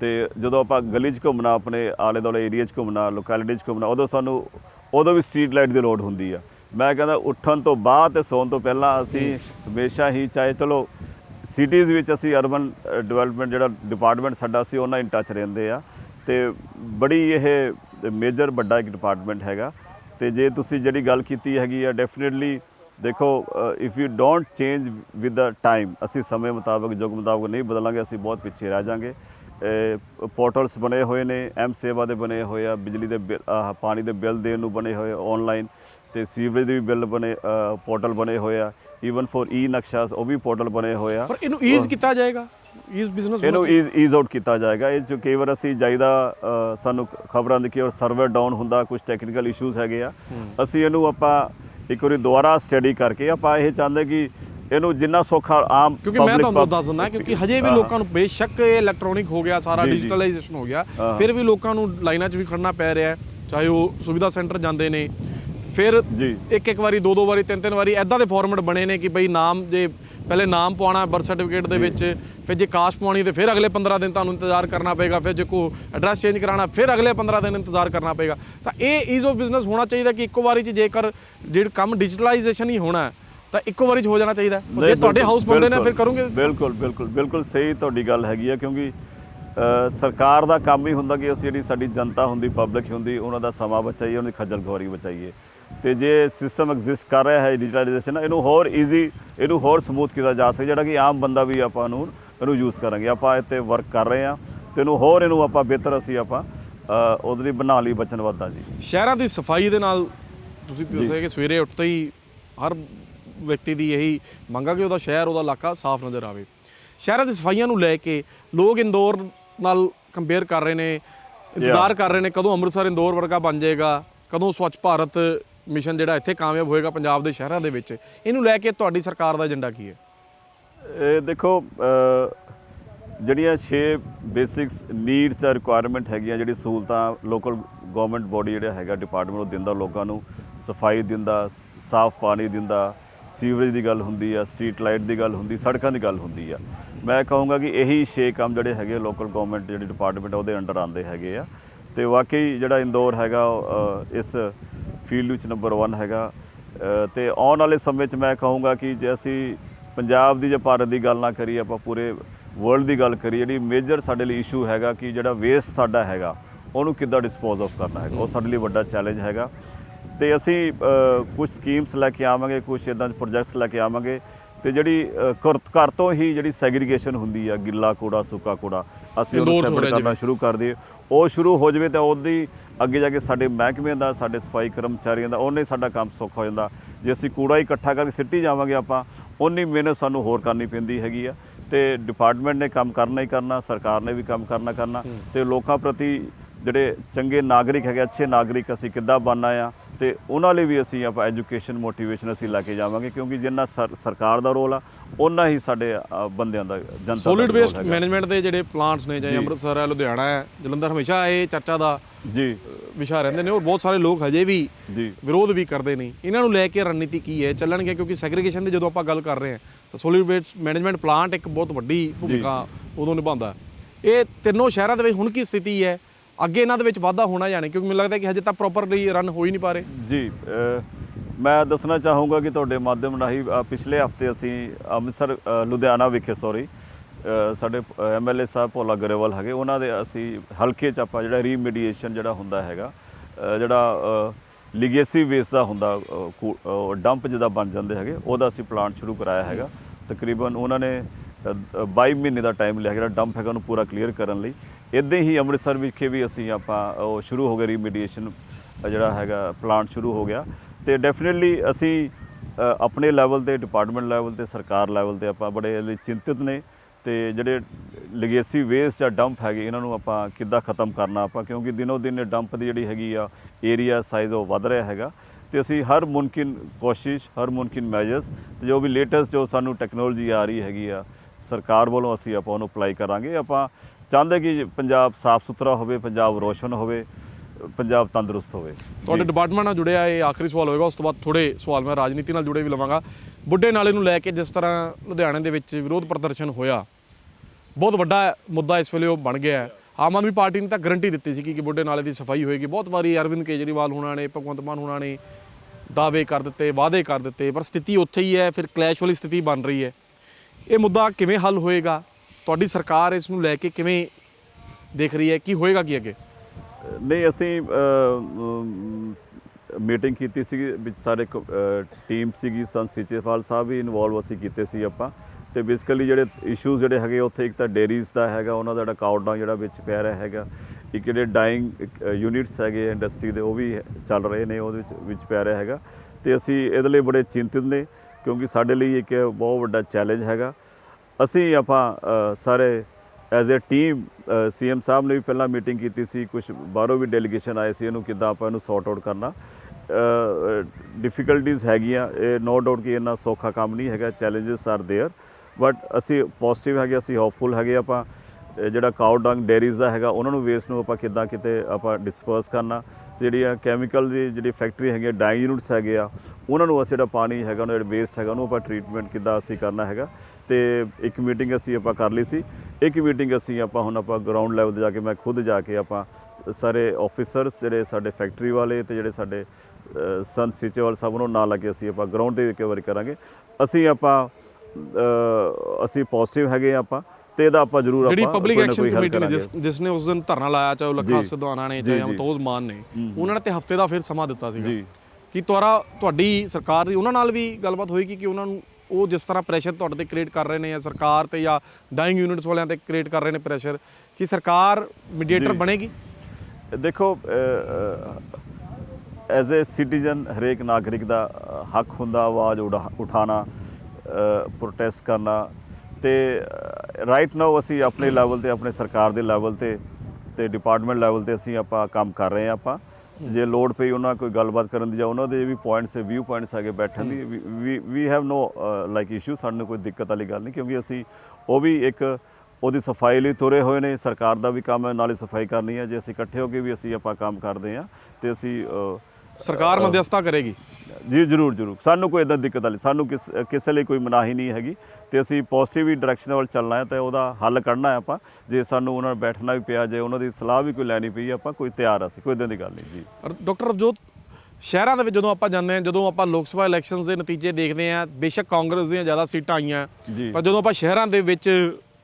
ਤੇ ਜਦੋਂ ਆਪਾਂ ਗਲੀ 'ਚ ਘੁੰਮਣਾ ਆਪਣੇ ਆਲੇ ਦੁਆਲੇ ਏਰੀਆ 'ਚ ਘੁੰਮਣਾ ਲੋਕੈਲਿਟੀ 'ਚ ਘੁੰਮਣਾ ਉਦੋਂ ਸਾਨੂੰ ਉਦੋਂ ਵੀ ਸਟਰੀਟ ਲਾਈਟ ਦੀ ਲੋੜ ਹੁੰਦੀ ਆ। ਮੈਂ ਕਹਿੰਦਾ ਉੱਠਣ ਤੋਂ ਬਾਅਦ ਤੇ ਸੌਣ ਤੋਂ ਪਹਿਲਾਂ ਅਸੀਂ ਹਮੇਸ਼ਾ ਹੀ ਚਾਹੇ ਚਲੋ ਸਿਟੀਜ਼ ਵਿੱਚ ਅਸੀਂ ਅਰਬਨ ਡਿਵੈਲਪਮੈਂਟ ਜਿਹੜਾ ਡਿਪਾਰਟਮੈਂਟ ਸਾਡਾ ਸੀ ਉਹਨਾਂ ਇਨ ਟੱਚ ਰਹਿੰਦੇ ਆ। ਤੇ ਬੜੀ ਇਹ ਮੇਜਰ ਵੱਡਾ ਇੱਕ ਡਿਪਾਰਟਮੈਂਟ ਹੈਗਾ। ਤੇ ਜੇ ਤੁਸੀਂ ਜਿਹੜੀ ਗੱਲ ਕੀਤੀ ਹੈਗੀ ਆ ਡੈਫੀਨਿਟਲੀ ਦੇਖੋ if you don't change with the time ਅਸੀਂ ਸਮੇਂ ਮੁਤਾਬਕ ਯੁੱਗ ਮੁਤਾਬਕ ਨਹੀਂ ਬਦਲਾਂਗੇ ਅਸੀਂ ਬਹੁਤ ਪਿੱਛੇ ਰਹਿ ਜਾਾਂਗੇ। ਪੋਰਟਲਸ ਬਣੇ ਹੋਏ ਨੇ ਐਮ ਸੇਵਾ ਦੇ ਬਣੇ ਹੋਏ ਆ ਬਿਜਲੀ ਦੇ ਬਿੱਲ ਪਾਣੀ ਦੇ ਬਿੱਲ ਦੇਣ ਨੂੰ ਬਣੇ ਹੋਏ ਆਨਲਾਈਨ ਤੇ ਸੀਵਰੇਜ ਦੇ ਵੀ ਬਿੱਲ ਬਣੇ ਪੋਰਟਲ ਬਣੇ ਹੋਏ ਆ ਈਵਨ ਫॉर ਈ ਨਕਸ਼ਾਸ ਉਹ ਵੀ ਪੋਰਟਲ ਬਣੇ ਹੋਏ ਆ। ਪਰ ਇਹਨੂੰ ਈਜ਼ ਕੀਤਾ ਜਾਏਗਾ ਈਜ਼ ਬਿਜ਼ਨਸ ਇਹਨੂੰ ਈਜ਼ ਈਜ਼ ਆਊਟ ਕੀਤਾ ਜਾਏਗਾ। ਇਹ ਜੋ ਕਈ ਵਾਰ ਅਸੀਂ ਜਾਈਦਾ ਸਾਨੂੰ ਖਬਰਾਂ ਦੀ ਕਿ ਔਰ ਸਰਵਰ ਡਾਊਨ ਹੁੰਦਾ ਕੁਝ ਟੈਕਨੀਕਲ ਇਸ਼ੂਜ਼ ਹੈਗੇ ਆ। ਅਸੀਂ ਇਹਨੂੰ ਆਪਾਂ ਇੱਕ ਵਾਰੀ ਦੁਬਾਰਾ ਸਟੱਡੀ ਕਰਕੇ ਆਪਾਂ ਇਹ ਚਾਹੁੰਦੇ ਕਿ ਇਹਨੂੰ ਜਿੰਨਾ ਸੌਖਾ ਆਮ ਕਿਉਂਕਿ ਮੈਂ ਤੁਹਾਨੂੰ ਦੱਸ ਦਿੰਦਾ ਕਿਉਂਕਿ ਹਜੇ ਵੀ। ਲੋਕਾਂ ਨੂੰ ਬੇਸ਼ੱਕ ਇਹ ਇਲੈਕਟ੍ਰੋਨਿਕ ਹੋ ਗਿਆ ਸਾਰਾ। ਡਿਜੀਟਲਾਈਜੇਸ਼ਨ ਹੋ ਗਿਆ। ਫਿਰ ਵੀ ਲੋਕਾਂ ਨੂੰ ਲਾਈਨਾਂ 'ਚ ਵੀ ਖੜਨਾ ਪੈ ਰਿਹਾ ਹੈ ਚਾਹੇ ਉਹ ਸੁਵਿਧਾ ਸੈਂਟਰ ਜਾਂਦੇ ਨੇ ਫਿਰ ਜੀ। ਇੱਕ ਇੱਕ ਵਾਰੀ ਦੋ ਦੋ ਵਾਰੀ ਤਿੰਨ ਤਿੰਨ ਵਾਰੀ ਐਦਾਂ ਦੇ ਫਾਰਮੈਟ ਬਣੇ ਨੇ ਕਿ ਬਈ ਨਾਮ ਜੇ ਪਹਿਲੇ ਨਾਮ ਪਾਉਣਾ ਬਰਥ ਸਰਟੀਫਿਕੇਟ ਦੇ ਵਿੱਚ ਫਿਰ ਜੇ ਕਾਸਟ ਪਾਉਣੀ ਤੇ ਫਿਰ ਅਗਲੇ 15 ਦਿਨ ਤੁਹਾਨੂੰ ਇੰਤਜ਼ਾਰ ਕਰਨਾ ਪਏਗਾ ਫਿਰ ਜੇ ਕੋ ਐਡਰੈਸ ਚੇਂਜ ਕਰਾਉਣਾ ਫਿਰ ਅਗਲੇ 15 ਦਿਨ ਇੰਤਜ਼ਾਰ ਕਰਨਾ ਪਏਗਾ। ਤਾਂ ਇਹ ਈਜ਼ ਆਫ ਬਿਜ਼ਨਸ ਹੋਣਾ ਚਾਹੀਦਾ ਕਿ ਇੱਕੋ ਵਾਰੀ 'ਚ ਜੇਕਰ ਜਿਹੜਾ ਕੰਮ ਡਿਜੀਟਲਾਈਜੇਸ਼ਨ ਹੀ ਹੋਣਾ ਤਾਂ ਇੱਕੋ ਵਾਰੀ 'ਚ ਹੋ ਜਾਣਾ ਚਾਹੀਦਾ ਜੇ ਤੁਹਾਡੇ ਹਾਊਸ ਬੰਦੇ ਨੇ ਫਿਰ ਕਰੋਗੇ? ਬਿਲਕੁਲ ਬਿਲਕੁਲ ਬਿਲਕੁਲ ਸਹੀ ਤੁਹਾਡੀ ਗੱਲ ਹੈਗੀ ਆ ਕਿਉਂਕਿ ਸਰਕਾਰ ਦਾ ਕੰਮ ਹੀ ਹੁੰਦਾ ਕਿ ਅਸੀਂ ਜਿਹੜੀ ਸਾਡੀ ਜਨਤਾ ਹੁੰਦੀ ਪਬਲਿਕ ਹੁੰਦੀ ਉਹਨਾਂ ਦਾ ਸਮਾਂ ਬਚਾਈਏ ਉਹਨਾਂ ਦੀ ਖੱਜਲ ਖੁਆਰੀ ਬਚਾਈਏ। ਤੇ ਜੇ ਸਿਸਟਮ ਐਗਜ਼ਿਸਟ ਕਰ ਰਿਹਾ ਹੈ ਡਿਜੀਟਲਾਈਜੇਸ਼ਨ ਇਹਨੂੰ ਹੋਰ ਈਜ਼ੀ ਇਹਨੂੰ ਹੋਰ ਸਮੂਥ ਕੀਤਾ ਜਾ ਸਕੇ ਜਿਹੜਾ ਕਿ ਆਮ ਬੰਦਾ ਵੀ ਆਪਾਂ ਨੂੰ ਇਹਨੂੰ ਯੂਜ਼ ਕਰਾਂਗੇ। ਆਪਾਂ ਇੱਥੇ ਵਰਕ ਕਰ ਰਹੇ ਹਾਂ ਤੇ ਇਹਨੂੰ ਹੋਰ ਇਹਨੂੰ ਆਪਾਂ ਬਿਹਤਰ ਅਸੀਂ ਆਪਾਂ ਉਹਦੇ ਲਈ ਬਣਾ ਲਈ ਬਚਨਬੱਧਾ ਜੀ। ਸ਼ਹਿਰਾਂ ਦੀ ਸਫ਼ਾਈ ਦੇ ਨਾਲ ਤੁਸੀਂ ਦੱਸਿਆ ਕਿ ਸਵੇਰੇ ਉੱਠਦੇ ਹੀ ਹਰ ਵਿਅਕਤੀ ਦੀ ਇਹੀ ਮੰਗ ਆ ਕਿ ਉਹਦਾ ਸ਼ਹਿਰ ਉਹਦਾ ਇਲਾਕਾ ਸਾਫ਼ ਨਜ਼ਰ ਆਵੇ। ਸ਼ਹਿਰਾਂ ਦੀ ਸਫਾਈਆਂ ਨੂੰ ਲੈ ਕੇ ਲੋਕ ਇੰਦੌਰ ਨਾਲ ਕੰਪੇਅਰ ਕਰ ਰਹੇ ਨੇ ਇੰਤਜ਼ਾਰ ਕਰ ਰਹੇ ਨੇ ਕਦੋਂ ਅੰਮ੍ਰਿਤਸਰ ਇੰਦੌਰ ਵਰਗਾ ਬਣ ਜਾਏਗਾ ਕਦੋਂ ਸਵੱਛ ਭਾਰਤ ਮਿਸ਼ਨ ਜਿਹੜਾ ਇੱਥੇ ਕਾਮਯਾਬ ਹੋਏਗਾ ਪੰਜਾਬ ਦੇ ਸ਼ਹਿਰਾਂ ਦੇ ਵਿੱਚ, ਇਹਨੂੰ ਲੈ ਕੇ ਤੁਹਾਡੀ ਸਰਕਾਰ ਦਾ ਏਜੰਡਾ ਕੀ ਹੈ? ਇਹ ਦੇਖੋ ਜਿਹੜੀਆਂ 6 ਬੇਸਿਕਸ ਨੀਡਸ ਆ ਰਿਕੁਆਇਰਮੈਂਟ ਹੈਗੀਆਂ, ਜਿਹੜੀ ਸਹੂਲਤਾਂ ਲੋਕਲ ਗਵਰਨਮੈਂਟ ਬੋਡੀ ਜਿਹੜਾ ਹੈਗਾ ਡਿਪਾਰਟਮੈਂਟ ਉਹ ਦਿੰਦਾ ਲੋਕਾਂ ਨੂੰ। ਸਫ਼ਾਈ ਦਿੰਦਾ, ਸਾਫ਼ ਪਾਣੀ ਦਿੰਦਾ ਸੀਵਰੇਜ ਦੀ ਗੱਲ ਹੁੰਦੀ ਆ ਸਟਰੀਟ ਲਾਈਟ ਦੀ ਗੱਲ ਹੁੰਦੀ, ਸੜਕਾਂ ਦੀ ਗੱਲ ਹੁੰਦੀ ਆ। ਮੈਂ ਕਹੂੰਗਾ ਕਿ ਇਹੀ ਛੇ ਕੰਮ ਜਿਹੜੇ ਹੈਗੇ ਲੋਕਲ ਗਵਰਨਮੈਂਟ ਜਿਹੜੀ ਡਿਪਾਰਟਮੈਂਟ ਉਹਦੇ ਅੰਡਰ ਆਉਂਦੇ ਹੈਗੇ ਆ। ਤੇ ਵਾਕਈ ਜਿਹੜਾ ਇੰਦੌਰ ਹੈਗਾ ਇਸ ਫੀਲਡ ਵਿੱਚ ਨੰਬਰ 1 ਹੈਗਾ। ਤੇ ਆਉਣ ਵਾਲੇ ਸਮੇਂ 'ਚ ਮੈਂ ਕਹੂੰਗਾ ਕਿ ਜੇ ਅਸੀਂ ਪੰਜਾਬ ਦੀ ਜੇ ਭਾਰਤ ਦੀ ਗੱਲ ਨਾ ਕਰੀਏ ਆਪਾਂ ਪੂਰੇ ਵਰਲਡ ਦੀ ਗੱਲ ਕਰੀਏ ਜਿਹੜੀ ਮੇਜਰ ਸਾਡੇ ਲਈ ਇਸ਼ੂ ਹੈਗਾ ਕਿ ਜਿਹੜਾ ਵੇਸਟ ਸਾਡਾ ਹੈਗਾ ਉਹਨੂੰ ਕਿੱਦਾਂ ਡਿਸਪੋਜ਼ ਆਫ ਕਰਨਾ ਹੈਗਾ ਉਹ ਸਾਡੇ ਲਈ ਵੱਡਾ ਚੈਲੰਜ ਹੈਗਾ। ਤੇ ਅਸੀਂ ਕੁਝ ਸਕੀਮਸ ਲੈ ਕੇ ਆਵਾਂਗੇ ਕੁਝ ਇਦਾਂ ਦੇ ਪ੍ਰੋਜੈਕਟਸ ਲੈ ਕੇ ਆਵਾਂਗੇ ਤੇ ਜਿਹੜੀ ਘਰ ਤੋਂ ਹੀ ਜਿਹੜੀ ਸੈਗਰੀਗੇਸ਼ਨ ਹੁੰਦੀ ਆ ਗਿੱਲਾ ਕੂੜਾ ਸੁੱਕਾ ਕੂੜਾ ਅਸੀਂ ਉਹਨੂੰ ਸੈਪਰੇਟ ਕਰਨਾ ਸ਼ੁਰੂ ਕਰ ਦਈਏ। ਉਹ ਸ਼ੁਰੂ ਹੋ ਜਾਵੇ ਤਾਂ ਉਹਦੀ ਅੱਗੇ ਜਾ ਕੇ ਸਾਡੇ ਮਹਿਕਮੇ ਦਾ ਸਾਡੇ ਸਫ਼ਾਈ ਕਰਮਚਾਰੀਆਂ ਦਾ ਉਹਨੇ ਸਾਡਾ ਕੰਮ ਸੌਖਾ ਹੋ ਜਾਂਦਾ। ਜੇ ਅਸੀਂ ਕੂੜਾ ਇਕੱਠਾ ਕਰਕੇ ਸਿੱਟੀ ਜਾਵਾਂਗੇ ਆਪਾਂ ਉਨੀ ਮਿਹਨਤ ਸਾਨੂੰ ਹੋਰ ਕਰਨੀ ਪੈਂਦੀ ਹੈਗੀ ਆ। ਤੇ ਡਿਪਾਰਟਮੈਂਟ ਨੇ ਕੰਮ ਕਰਨਾ ਹੀ ਕਰਨਾ ਸਰਕਾਰ ਨੇ ਵੀ ਕੰਮ ਕਰਨਾ ਕਰਨਾ। ਤੇ ਲੋਕਾਂ ਪ੍ਰਤੀ ਜਿਹੜੇ ਚੰਗੇ ਨਾਗਰਿਕ ਹੈਗੇ ਅੱਛੇ ਨਾਗਰਿਕ ਅਸੀਂ ਕਿੱਦਾਂ ਬਣਨਾ ਆ? ਤੇ ਉਹਨਾਂ ਲਈ ਵੀ ਅਸੀਂ ਆਪਾਂ ਐਜੂਕੇਸ਼ਨ ਮੋਟੀਵੇਸ਼ਨ ਅਸੀਂ ਲੈ ਕੇ ਜਾਵਾਂਗੇ ਕਿਉਂਕਿ ਜਿੰਨਾ ਸਰ- ਸਰਕਾਰ ਦਾ ਰੋਲ ਆ ਉਹਨਾਂ ਹੀ ਸਾਡੇ ਬੰਦਿਆਂ ਦਾ ਜਨਤਾ ਦਾ ਸੋਲਿਡ ਵੇਸਟ। ਮੈਨੇਜਮੈਂਟ ਦੇ ਜਿਹੜੇ ਪਲਾਂਟਸ ਨੇ ਚਾਹੇ ਜੀ। ਅੰਮ੍ਰਿਤਸਰ ਹੈ ਲੁਧਿਆਣਾ ਹੈ ਜਲੰਧਰ ਹਮੇਸ਼ਾ ਇਹ ਚਰਚਾ ਦਾ ਜੀ ਵਿਸ਼ਾ ਰਹਿੰਦੇ ਨੇ ਔਰ ਬਹੁਤ ਸਾਰੇ ਲੋਕ ਹਜੇ ਵੀ ਜੀ ਵਿਰੋਧ ਵੀ ਕਰਦੇ ਨੇ ਇਹਨਾਂ ਨੂੰ ਲੈ ਕੇ ਰਣਨੀਤੀ ਕੀ ਹੈ ਚੱਲਣਗੇ ਕਿਉਂਕਿ ਸੈਗਰੀਗੇਸ਼ਨ ਦੀ ਜਦੋਂ ਆਪਾਂ ਗੱਲ ਕਰ ਰਹੇ ਹਾਂ ਤਾਂ ਸੋਲਿਡ ਵੇਸਟ ਮੈਨੇਜਮੈਂਟ ਪਲਾਂਟ ਇੱਕ ਬਹੁਤ ਵੱਡੀ ਭੂਮਿਕਾ ਉਦੋਂ ਨਿਭਾਉਂਦਾ। ਇਹ ਤਿੰਨੋਂ ਸ਼ਹਿਰਾਂ ਦੇ ਵਿੱਚ ਹੁਣ ਕੀ ਸਥਿਤੀ ਹੈ ਅੱਗੇ ਇਹਨਾਂ ਦੇ ਵਿੱਚ ਵਾਧਾ ਹੋਣਾ ਜਾਣੇ ਕਿਉਂਕਿ ਮੈਨੂੰ ਲੱਗਦਾ ਕਿ ਹਜੇ ਤੱਕ ਪ੍ਰੋਪਰਲੀ ਰਨ ਹੋ ਹੀ ਨਹੀਂ ਪਾ ਰਹੇ। ਜੀ ਮੈਂ ਦੱਸਣਾ ਚਾਹੂੰਗਾ ਕਿ ਤੁਹਾਡੇ ਮਾਧਿਅਮ ਰਾਹੀਂ ਪਿਛਲੇ ਹਫ਼ਤੇ ਅਸੀਂ ਅੰਮ੍ਰਿਤਸਰ ਲੁਧਿਆਣਾ ਵਿਖੇ ਸੌਰੀ ਸਾਡੇ ਐਮਐਲਏ ਸਾਹਿਬ ਭੋਲਾ ਗਰੇਵਾਲ ਹੈਗੇ ਉਹਨਾਂ ਦੇ ਅਸੀਂ ਹਲਕੇ ਚ ਆਪਾਂ ਜਿਹੜਾ ਰੀਮੀਡੀਏਸ਼ਨ ਜਿਹੜਾ ਹੁੰਦਾ ਹੈਗਾ ਜਿਹੜਾ ਲਿਗੇਸੀ ਵੇਸ ਦਾ ਹੁੰਦਾ ਡੰਪ ਜਿਹਦਾ ਬਣ ਜਾਂਦੇ ਹੈਗੇ ਉਹਦਾ ਅਸੀਂ ਪਲਾਂਟ ਸ਼ੁਰੂ ਕਰਾਇਆ ਹੈਗਾ। ਤਕਰੀਬਨ ਉਹਨਾਂ ਨੇ ਅ, 22 ਮਹੀਨੇ ਦਾ ਟਾਈਮ ਲਿਆ ਜਿਹੜਾ ਡੰਪ ਹੈਗਾ ਉਹਨੂੰ ਪੂਰਾ ਕਲੀਅਰ ਕਰਨ ਲਈ। ਇਦਾਂ ਹੀ ਅੰਮ੍ਰਿਤਸਰ ਵਿਖੇ ਵੀ ਅਸੀਂ ਆਪਾਂ, ਉਹ ਸ਼ੁਰੂ ਹੋ ਗਿਆ ਰੀਮੀਡੀਏਸ਼ਨ ਜਿਹੜਾ ਹੈਗਾ ਪਲਾਂਟ ਸ਼ੁਰੂ ਹੋ ਗਿਆ। ਤੇ ਡੈਫੀਨਿਟਲੀ ਅਸੀਂ ਆਪਣੇ ਲੈਵਲ ਤੇ ਡਿਪਾਰਟਮੈਂਟ ਲੈਵਲ ਤੇ, ਸਰਕਾਰ ਲੈਵਲ ਤੇ ਆਪਾਂ ਬੜੇ ਲਈ ਚਿੰਤਿਤ ਨੇ। ਤੇ ਜਿਹੜੇ ਲਿਗੇਸੀ ਵੇਸਟ ਜਾਂ ਡੰਪ ਹੈਗੇ, ਇਹਨਾਂ ਨੂੰ ਆਪਾਂ ਕਿੱਦਾਂ ਖਤਮ ਕਰਨਾ ਆਪਾਂ? ਕਿਉਂਕਿ ਦਿਨੋ ਦਿਨ ਇਹ ਡੰਪ ਦੀ ਜਿਹੜੀ ਹੈਗੀ ਆ ਏਰੀਆ ਸਾਈਜ਼ ਉਹ ਵੱਧ ਰਿਹਾ ਹੈਗਾ। ਤੇ ਅਸੀਂ ਹਰ ਮੁਮਕਿਨ ਕੋਸ਼ਿਸ਼, ਹਰ ਮੁਮਕਿਨ ਮੈਜਰਸ ਤੇ ਜੋ ਵੀ ਲੇਟੈਸਟ ਜੋ ਸਾਨੂੰ ਟੈਕਨੋਲੋਜੀ ਆ ਰਹੀ ਹੈਗੀ ਆ, ਸਰਕਾਰ ਵੱਲੋਂ ਅਸੀਂ ਆਪਾਂ ਉਹਨੂੰ ਅਪਲਾਈ ਕਰਾਂਗੇ। ਆਪਾਂ ਚਾਹੁੰਦੇ ਕਿ ਪੰਜਾਬ ਸਾਫ਼ ਸੁਥਰਾ ਹੋਵੇ ਪੰਜਾਬ ਰੋਸ਼ਨ ਹੋਵੇ ਪੰਜਾਬ ਤੰਦਰੁਸਤ ਹੋਵੇ। ਤੁਹਾਡੇ ਡਿਪਾਰਟਮੈਂਟ ਨਾਲ ਜੁੜਿਆ ਇਹ ਆਖਰੀ ਸਵਾਲ ਹੋਏਗਾ ਉਸ ਤੋਂ ਬਾਅਦ ਥੋੜੇ ਸਵਾਲ ਮੈਂ ਰਾਜਨੀਤੀ ਨਾਲ ਜੁੜੇ ਵੀ ਲਵਾਂਗਾ। ਬੁੱਢੇ ਨਾਲੇ ਨੂੰ ਲੈ ਕੇ ਜਿਸ ਤਰ੍ਹਾਂ ਲੁਧਿਆਣੇ ਦੇ ਵਿੱਚ ਵਿਰੋਧ ਪ੍ਰਦਰਸ਼ਨ ਹੋਇਆ ਬਹੁਤ ਵੱਡਾ ਮੁੱਦਾ ਇਸ ਵੇਲੇ ਉਹ ਬਣ ਗਿਆ ਹੈ। ਆਮ ਆਦਮੀ ਪਾਰਟੀ ਨੇ ਤਾਂ ਗਰੰਟੀ ਦਿੱਤੀ ਸੀ ਕਿ ਬੁੱਢੇ ਨਾਲੇ ਦੀ ਸਫ਼ਾਈ ਹੋਏਗੀ। ਬਹੁਤ ਵਾਰੀ ਅਰਵਿੰਦ ਕੇਜਰੀਵਾਲ ਹੁਣਾਂ ਨੇ ਭਗਵੰਤ ਮਾਨ ਹੁਣਾਂ ਨੇ ਦਾਅਵੇ ਕਰ ਦਿੱਤੇ ਵਾਅਦੇ ਕਰ ਦਿੱਤੇ ਪਰ ਸਥਿਤੀ ਉੱਥੇ ਹੀ ਹੈ ਫਿਰ ਕਲੈਸ਼ ਵਾਲੀ ਸਥਿਤੀ ਬਣ ਰਹੀ ਹੈ। ਇਹ ਮੁੱਦਾ ਕਿਵੇਂ ਹੱਲ ਹੋਏਗਾ? ਤੁਹਾਡੀ ਸਰਕਾਰ ਇਸ ਨੂੰ ਲੈ ਕੇ ਕਿਵੇਂ ਦੇਖ ਰਹੀ ਹੈ? ਕੀ ਹੋਏਗਾ ਕੀ ਅੱਗੇ? ਨਹੀਂ, ਅਸੀਂ ਮੀਟਿੰਗ ਕੀਤੀ ਸੀ ਵਿੱਚ ਸਾਰੇ ਟੀਮ ਸੀਗੀ, ਸੰਤ ਸੀਚੇਵਾਲ ਸਾਹਿਬ ਵੀ ਇਨਵੋਲਵ ਅਸੀਂ ਕੀਤੇ ਸੀ ਆਪਾਂ। ਤੇ ਬੇਸਿਕਲੀ ਜਿਹੜੇ ਇਸ਼ੂਜ਼ ਜਿਹੜੇ ਹੈਗੇ, ਉੱਥੇ ਇੱਕ ਤਾਂ ਡੇਰੀਜ਼ ਦਾ ਹੈਗਾ, ਉਹਨਾਂ ਦਾ ਜਿਹੜਾ ਕਾਊਟਡਾਊਨ ਜਿਹੜਾ ਵਿੱਚ ਪੈ ਰਿਹਾ ਹੈਗਾ। ਇੱਕ ਜਿਹੜੇ ਡਾਈਂਗ ਯੂਨਿਟਸ ਹੈਗੇ ਇੰਡਸਟਰੀ ਦੇ, ਉਹ ਵੀ ਚੱਲ ਰਹੇ ਨੇ, ਉਹਦੇ ਵਿੱਚ ਵਿੱਚ ਪੈ ਰਿਹਾ ਹੈਗਾ। ਤੇ ਅਸੀਂ ਇਹਦੇ ਲਈ ਬੜੇ ਚਿੰਤਿਤ ਨੇ, ਕਿਉਂਕਿ ਸਾਡੇ ਲਈ ਇੱਕ ਬਹੁਤ ਵੱਡਾ ਚੈਲੰਜ ਹੈਗਾ। ਅਸੀਂ ਆਪਾਂ ਅ, ਸਾਰੇ ਐਜ਼ ਅ ਟੀਮ ਸੀਐਮ ਸਾਹਿਬ ਨੇ ਵੀ ਪਹਿਲਾਂ ਮੀਟਿੰਗ ਕੀਤੀ ਸੀ ਕੁਝ ਬਾਹਰੋਂ ਵੀ ਡੈਲੀਗੇਸ਼ਨ ਆਏ ਸੀ ਇਹਨੂੰ ਕਿੱਦਾਂ ਆਪਾਂ ਇਹਨੂੰ ਸੌਰਟ ਆਊਟ ਕਰਨਾ ਡਿਫਿਕਲਟੀਜ਼ ਹੈਗੀਆਂ ਇਹ ਨੋ ਡਾਊਟ ਕਿ ਇੰਨਾ ਸੌਖਾ ਕੰਮ ਨਹੀਂ ਹੈਗਾ ਚੈਲੰਜਸ ਆਰ देयर ਬਟ ਅਸੀਂ ਪੋਜ਼ਿਟਿਵ ਹੈਗੇ ਅਸੀਂ ਹੋਪਫੁਲ ਹੈਗੇ ਆਪਾਂ ਇਹ ਜਿਹੜਾ ਕਾਊ ਡੰਗ ਡੇਰੀਜ਼ ਦਾ ਹੈਗਾ ਉਹਨਾਂ ਨੂੰ ਵੇਸਟ ਨੂੰ ਆਪਾਂ ਕਿੱਦਾਂ ਕਿਤੇ ਆਪਾਂ ਡਿਸਪਰਸ ਕਰਨਾ ਜਿਹੜੀ ਆ ਕੈਮੀਕਲ ਦੀ ਜਿਹੜੀ ਫੈਕਟਰੀ ਹੈਗੀ ਡਾਈ ਯੂਨਿਟਸ ਹੈਗੇ ਆ, ਉਹਨਾਂ ਨੂੰ ਅਸੀਂ ਜਿਹੜਾ ਪਾਣੀ ਹੈਗਾ, ਉਹਨਾਂ ਜਿਹੜਾ ਵੇਸਟ ਹੈਗਾ, ਉਹਨੂੰ ਆਪਾਂ ਟ੍ਰੀਟਮੈਂਟ ਕਿੱਦਾਂ ਅਸੀਂ ਕਰਨਾ ਹੈਗਾ। ਤੇ ਇੱਕ ਮੀਟਿੰਗ ਅਸੀਂ ਆਪਾਂ ਕਰ ਲਈ ਸੀ। ਇੱਕ ਮੀਟਿੰਗ ਅਸੀਂ ਆਪਾਂ ਹੁਣ ਆਪਾਂ ਗਰਾਊਂਡ ਲੈਵਲ ਤੇ ਜਾ ਕੇ, ਮੈਂ ਖੁਦ ਜਾ ਕੇ ਆਪਾਂ ਸਾਰੇ ਆਫੀਸਰਸ ਜਿਹੜੇ ਸਾਡੇ ਫੈਕਟਰੀ ਵਾਲੇ ਤੇ ਜਿਹੜੇ ਸਾਡੇ ਸੰਤ ਸੀਚੇਵਾਲ ਸਭ ਨੂੰ ਨਾਲ ਲੱਗੇ ਅਸੀਂ ਆਪਾਂ ਗਰਾਊਂਡ ਤੇ ਇੱਕ ਵਾਰੀ ਕਰਾਂਗੇ। ਅਸੀਂ ਆਪਾਂ ਅਸੀਂ ਪੋਜ਼ਿਟਿਵ ਹੈਗੇ ਆ ਆਪਾਂ। ਤੇ ਇਹਦਾ ਆਪਾਂ ਜ਼ਰੂਰ ਜਿਹੜੀ ਪਬਲਿਕ ਐਕਸ਼ਨ ਕਮੇਟੀ ਨੇ ਜਿਸ। ਜਿਸ ਨੇ ਉਸ ਦਿਨ ਧਰਨਾ ਲਾਇਆ ਚਾਹੇ ਲੱਖਾ। ਸਿਧਵਾਨਾ ਨੇ ਚਾਹੇ। ਅਮਤੋਜ਼ ਮਾਨ ਨੇ। ਉਹਨਾਂ ਨੇ ਤੇ ਹਫ਼ਤੇ ਦਾ ਫਿਰ ਸਮਾਂ ਦਿੱਤਾ ਸੀਗਾ ਜੀ ਕੀ ਤੁਹਾਡਾ ਤੁਹਾਡੀ ਸਰਕਾਰ ਦੀ ਉਹਨਾਂ ਨਾਲ ਵੀ ਗੱਲਬਾਤ ਹੋਏਗੀ ਕਿ ਉਹਨਾਂ ਨੂੰ ਉਹ ਜਿਸ ਤਰ੍ਹਾਂ ਪ੍ਰੈਸ਼ਰ ਤੁਹਾਡੇ ਤੇ ਕ੍ਰੀਏਟ ਕਰ ਰਹੇ ਨੇ ਜਾਂ ਸਰਕਾਰ ਤੇ ਜਾਂ ਡਾਈਂਗ ਯੂਨਿਟਸ ਵਾਲਿਆਂ ਤੇ ਕ੍ਰੀਏਟ ਕਰ ਰਹੇ ਨੇ ਪ੍ਰੈਸ਼ਰ ਕਿ ਸਰਕਾਰ ਮੀਡੀਏਟਰ। ਬਣੇਗੀ ਦੇਖੋ ਐਜ਼ ਅ ਸਿਟੀਜ਼ਨ ਹਰੇਕ ਨਾਗਰਿਕ ਦਾ ਹੱਕ ਹੁੰਦਾ ਆਵਾਜ਼ ਉਠਾ- ਉਠਾਉਣਾ ਪ੍ਰੋਟੈਸਟ ਕਰਨਾ ਤੇ ਰਾਈਟ ਨਾਓ ਅਸੀਂ ਆਪਣੇ ਲੈਵਲ ਤੇ ਆਪਣੇ ਸਰਕਾਰ ਦੇ ਲੈਵਲ ਤੇ ਤੇ ਡਿਪਾਰਟਮੈਂਟ ਲੈਵਲ ਤੇ ਅਸੀਂ ਆਪਾਂ ਕੰਮ ਕਰ ਰਹੇ ਹਾਂ ਆਪਾਂ। ਜੇ ਲੋਡ ਪਈ ਉਹਨਾਂ ਕੋਈ ਗੱਲਬਾਤ ਕਰਨ ਦੀ ਜਾਂ ਉਹਨਾਂ ਦੇ ਵੀ ਪੁਆਇੰਟਸ ਵਿਊ ਪੁਆਇੰਟਸ ਹੈਗੇ ਬੈਠਣ ਦੀ ਵੀ we have no like issue ਸਾਨੂੰ ਕੋਈ ਦਿੱਕਤ ਵਾਲੀ ਗੱਲ ਨਹੀਂ ਕਿਉਂਕਿ ਅਸੀਂ ਉਹ ਵੀ ਇੱਕ ਉਹਦੀ ਸਫ਼ਾਈ ਲਈ ਤੁਰੇ ਹੋਏ ਨੇ ਸਰਕਾਰ ਦਾ ਵੀ ਕੰਮ ਹੈ ਨਾਲੇ ਸਫ਼ਾਈ ਕਰਨੀ ਹੈ। ਜੇ ਅਸੀਂ ਇਕੱਠੇ ਹੋ ਕੇ ਵੀ ਅਸੀਂ ਆਪਾਂ ਕੰਮ ਕਰਦੇ ਹਾਂ ਤੇ ਅਸੀਂ ਸਰਕਾਰ ਮਧਿਅਸਥਤਾ ਕਰੇਗੀ। ਜੀ ਜਰੂਰ ਜਰੂਰ। ਸਾਨੂੰ ਕੋਈ ਇਦਾਂ ਦਿੱਕਤ ਵਾਲੀ ਸਾਨੂੰ ਕਿਸ ਕਿਸੇ ਲਈ ਕੋਈ ਮਨਾਹੀ ਨਹੀਂ ਹੈਗੀ। ਤੇ ਅਸੀਂ ਪੋਜ਼ਿਟਿਵ ਡਾਇਰੈਕਸ਼ਨ ਵੱਲ ਚੱਲਣਾ ਹੈ ਤੇ ਉਹਦਾ ਹੱਲ ਕੱਢਣਾ ਹੈ ਆਪਾਂ। ਜੇ ਸਾਨੂੰ ਉਹਨਾਂ ਨਾਲ ਬੈਠਣਾ ਵੀ ਪਿਆ ਜੇ ਉਹਨਾਂ ਦੀ ਸਲਾਹ ਵੀ ਕੋਈ ਲੈਣੀ ਪਈ ਆਪਾਂ ਕੋਈ ਤਿਆਰ ਆ ਅਸੀਂ। ਕੋਈ ਇਦਾਂ ਦੀ ਗੱਲ ਨਹੀਂ ਜੀ। ਡਾਕਟਰ ਅਵਜੋਤ ਸ਼ਹਿਰਾਂ ਦੇ ਵਿੱਚ ਜਦੋਂ ਆਪਾਂ ਜਾਂਦੇ ਹਾਂ ਜਦੋਂ ਆਪਾਂ ਲੋਕ ਸਭਾ ਇਲੈਕਸ਼ਨਸ ਦੇ ਨਤੀਜੇ ਦੇਖਦੇ ਹਾਂ ਬੇਸ਼ੱਕ ਕਾਂਗਰਸ ਦੀਆਂ ਜ਼ਿਆਦਾ ਸੀਟਾਂ ਆਈਆਂ। ਜੀ। ਪਰ ਜਦੋਂ ਆਪਾਂ ਸ਼ਹਿਰਾਂ ਦੇ ਵਿੱਚ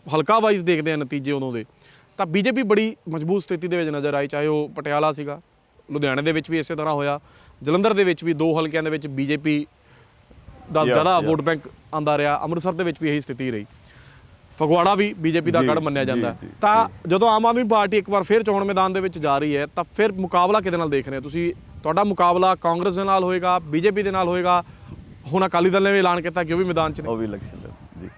ਹਲਕਾ ਵਾਈਜ਼ ਦੇਖਦੇ ਹਾਂ ਨਤੀਜੇ ਉਦੋਂ ਦੇ ਤਾਂ ਬੀਜੇਪੀ ਬੜੀ ਮਜ਼ਬੂਤ ਸਥਿਤੀ ਦੇ ਵਿੱਚ ਨਜ਼ਰ ਆਈ ਚਾਹੇ ਉਹ ਪਟਿਆਲਾ ਸੀਗਾ ਲੁਧਿਆਣੇ ਦੇ ਵਿੱਚ ਵੀ ਇਸੇ ਤਰ੍ਹਾਂ ਹੋਇਆ। ਜਲੰਧਰ ਦੇ ਵਿੱਚ ਵੀ ਦੋ ਹਲਕਿਆਂ ਦੇ ਵਿੱਚ ਬੀਜੇਪੀ ਦਾ Yeah, ਜ਼ਿਆਦਾ yeah. ਵੋਟ ਬੈਂਕ ਆਂਦਾ ਰਿਹਾ। ਅੰਮ੍ਰਿਤਸਰ ਦੇ ਵਿੱਚ ਵੀ ਇਹੀ ਸਥਿਤੀ ਰਹੀ। ਫਗਵਾੜਾ ਵੀ ਬੀਜੇਪੀ ਦਾ ਜੀ, ਗੜ ਮੰਨਿਆ ਜਾਂਦਾ। ਜੀ, ਤਾਂ ਜਦੋਂ ਆਮ ਆਦਮੀ ਪਾਰਟੀ ਇੱਕ ਵਾਰ ਫਿਰ ਚੋਣ ਮੈਦਾਨ ਦੇ ਵਿੱਚ ਜਾ ਰਹੀ ਹੈ ਤਾਂ ਫਿਰ ਮੁਕਾਬਲਾ ਕਿਹਦੇ ਨਾਲ ਦੇਖ ਰਹੇ ਹੋ? ਤੁਸੀਂ ਤੁਹਾਡਾ ਮੁਕਾਬਲਾ ਕਾਂਗਰਸ ਦੇ ਨਾਲ ਹੋਏਗਾ ਬੀਜੇਪੀ ਦੇ ਨਾਲ ਹੋਏਗਾ। ਹੁਣ ਅਕਾਲੀ ਦਲ ਨੇ ਵੀ ਐਲਾਨ ਕੀਤਾ ਕਿ ਉਹ ਵੀ ਮੈਦਾਨ 'ਚ ਨੇ। ਉਹ ਵੀ ਇਲੈਕਸ਼ਨ ਦੇ ਜੀ।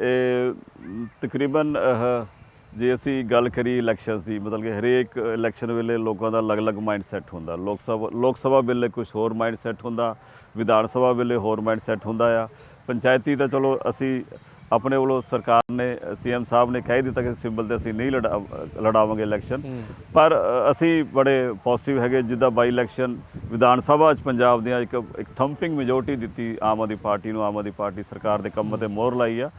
ਇਹ ਮ, ਤਕਰੀਬਨ ਅਹ, ਜੇ ਅਸੀਂ ਗੱਲ ਕਰੀ ਇਲੈਕਸ਼ਨਸ ਦੀ ਮਤਲਬ ਕਿ ਹਰੇਕ ਇਲੈਕਸ਼ਨ ਵੇਲੇ ਲੋਕਾਂ ਦਾ ਅਲੱਗ-ਅਲੱਗ ਮਾਈਂਡ ਸੈਟ ਹੁੰਦਾ। ਲੋਕ ਸਭਾ ਲੋਕ ਸਭਾ ਵੇਲੇ ਕੁਝ ਹੋਰ ਮਾਈਂਡ ਸੈਟ ਹੁੰਦਾ ਵਿਧਾਨ ਸਭਾ ਵੇਲੇ ਹੋਰ ਮਾਈਂਡ ਸੈਟ ਹੁੰਦਾ ਆ। ਪੰਚਾਇਤੀ ਤਾਂ ਚਲੋ ਅਸੀਂ ਆਪਣੇ ਵੱਲੋਂ ਸਰਕਾਰ ਨੇ ਸੀਐਮ ਸਾਹਿਬ ਨੇ ਕਹਿ ਦਿੱਤਾ ਕਿ ਸਿੰਬਲ ਤੇ ਅਸੀਂ ਨਹੀਂ ਲੜਾ- ਲੜਾਵਾਂਗੇ ਇਲੈਕਸ਼ਨ ਪਰ ਅਸੀਂ ਬੜੇ ਪੋਜ਼ਿਟਿਵ ਹੈਗੇ ਜਿੱਦਾਂ ਬਾਈ ਇਲੈਕਸ਼ਨ ਵਿਧਾਨ ਸਭਾ ਚ ਪੰਜਾਬ ਦੀਆਂ ਇੱਕ ਇੱਕ ਥੰਪਿੰਗ ਮੈਜੋਰਟੀ ਦਿੱਤੀ ਆਮ ਆਦਮੀ ਪਾਰਟੀ ਨੂੰ ਆਮ ਆਦਮੀ ਪਾਰਟੀ ਸਰਕਾਰ ਦੇ ਕੰਮਾਂ ਤੇ ਮੋਹਰ ਲਾਈ ਆ।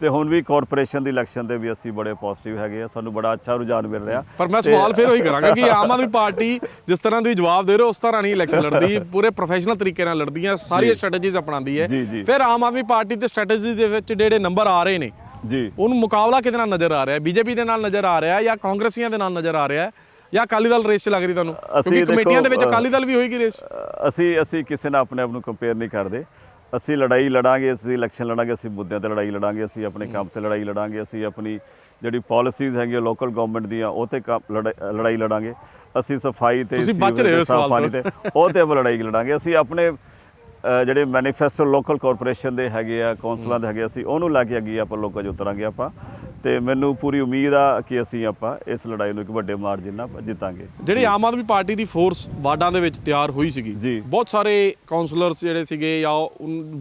ਤੇ ਹੁਣ ਵੀ ਕਾਰਪੋਰੇਸ਼ਨ ਦੀ ਇਲੈਕਸ਼ਨ ਦੇ ਵੀ ਅਸੀਂ ਬੜੇ ਪੋਜ਼ਿਟਿਵ ਹੈਗੇ ਆ ਸਾਨੂੰ ਬੜਾ ਅੱਛਾ ਰੁਝਾਨ ਮਿਲ ਰਿਹਾ। ਪਰ ਮੈਂ ਤੇ- ਸਵਾਲ ਫਿਰ ਉਹੀ ਕਰਾਂਗਾ ਕਿ ਆਮ ਆਦਮੀ ਪਾਰਟੀ ਜਿਸ ਤਰ੍ਹਾਂ ਤੁਸੀਂ ਜਵਾਬ ਦੇ ਰਹੇ ਹੋ ਉਸ ਤਰ੍ਹਾਂ ਨਹੀਂ ਇਲੈਕਸ਼ਨ ਲੜਦੀ [LAUGHS] ਪੂਰੇ ਪ੍ਰੋਫੈਸ਼ਨਲ ਤਰੀਕੇ ਨਾਲ ਲੜਦੀ ਹੈ ਸਾਰੀਆਂ ਸਟ੍ਰੈਟਜੀਜ਼ ਅਪਣਾਉਂਦੀ ਹੈ। ਫਿਰ ਆਮ ਆਦਮੀ ਪਾਰਟੀ ਦੇ ਸਟ੍ਰੈਟਜੀ ਦੇ ਵਿੱਚ ਜਿਹੜੇ ਨੰਬਰ ਆ ਰਹੇ ਨੇ ਜੀ। ਉਹਨੂੰ ਮੁਕਾਬਲਾ ਕਿਹਦੇ ਨਾਲ ਨਜ਼ਰ ਆ ਰਿਹਾ ਹੈ? ਬੀਜੇਪੀ ਦੇ ਨਾਲ ਨਜ਼ਰ ਆ ਰਿਹਾ ਹੈ ਜਾਂ ਕਾਂਗਰਸੀਆਂ ਦੇ ਨਾਲ ਨਜ਼ਰ ਆ ਰਿਹਾ ਹੈ? ਜਾਂ ਅਕਾਲੀ ਦਲ ਰੇਸ 'ਚ ਲੱਗ ਰਹੀ ਤੁਹਾਨੂੰ? ਅਸੀਂ ਕਿਉਂਕਿ ਕਮੇਟੀਆਂ ਦੇ ਵਿੱਚ ਅਕਾਲੀ ਦਲ ਵੀ ਹੋਏਗੀ ਰੇਸ ਅਸੀਂ ਅਸੀਂ ਕਿਸੇ ਨਾਲ ਆਪਣੇ ਆਪ ਨੂੰ ਕੰਪੇਅਰ ਨਹੀਂ ਕਰਦੇ। ਅਸੀਂ ਲੜਾਈ ਲੜਾਂਗੇ ਅਸੀਂ ਇਲੈਕਸ਼ਨ ਲੜਾਂਗੇ ਅਸੀਂ ਮੁੱਦਿਆਂ ਤੇ ਲੜਾਈ ਲੜਾਂਗੇ ਅਸੀਂ ਆਪਣੇ ਕੰਮ ਤੇ ਲੜਾਈ ਲੜਾਂਗੇ ਅਸੀਂ ਆਪਣੀ ਜਿਹੜੀ ਪਾਲਿਸੀਜ਼ ਹੈਗੀਆਂ ਲੋਕਲ ਗਵਰਨਮੈਂਟ ਦੀਆਂ ਉਹ ਤੇ ਲੜਾਈ ਲੜਾਂਗੇ ਅਸੀਂ ਸਫ਼ਾਈ ਤੇ ਪਾਣੀ ਤੋਂ। ਉਹ ਤੇ ਆਪਾਂ ਲੜਾਈ ਲੜਾਂਗੇ ਅਸੀਂ ਆਪਣੇ ਜਿਹੜੇ ਮੈਨੀਫੈਸਟੋ ਲੋਕਲ ਕਾਰਪੋਰੇਸ਼ਨ ਦੇ ਹੈਗੇ ਆ ਕੌਂਸਲਾਂ ਦੇ ਹੈਗੇ ਅਸੀਂ ਉਹਨੂੰ ਲੈ ਕੇ ਅੱਗੇ ਆਪਾਂ ਲੋਕਾਂ 'ਚ ਉਤਰਾਂਗੇ ਆਪਾਂ। ਤੇ ਮੈਨੂੰ ਪੂਰੀ ਉਮੀਦ ਆ ਕਿ ਅਸੀਂ ਆਪਾਂ ਇਸ ਲੜਾਈ ਨੂੰ ਇੱਕ ਵੱਡੇ ਮਾਰਜਨ ਨਾਲ ਜਿੱਤਾਂਗੇ। ਜਿਹੜੀ ਆਮ ਆਦਮੀ ਪਾਰਟੀ ਦੀ ਫੋਰਸ ਵਾਰਡਾਂ ਦੇ ਵਿੱਚ ਤਿਆਰ ਹੋਈ ਸੀਗੀ। ਬਹੁਤ ਸਾਰੇ ਕਾਉਂਸਲਰਸ ਜਿਹੜੇ ਸੀਗੇ ਜਾਂ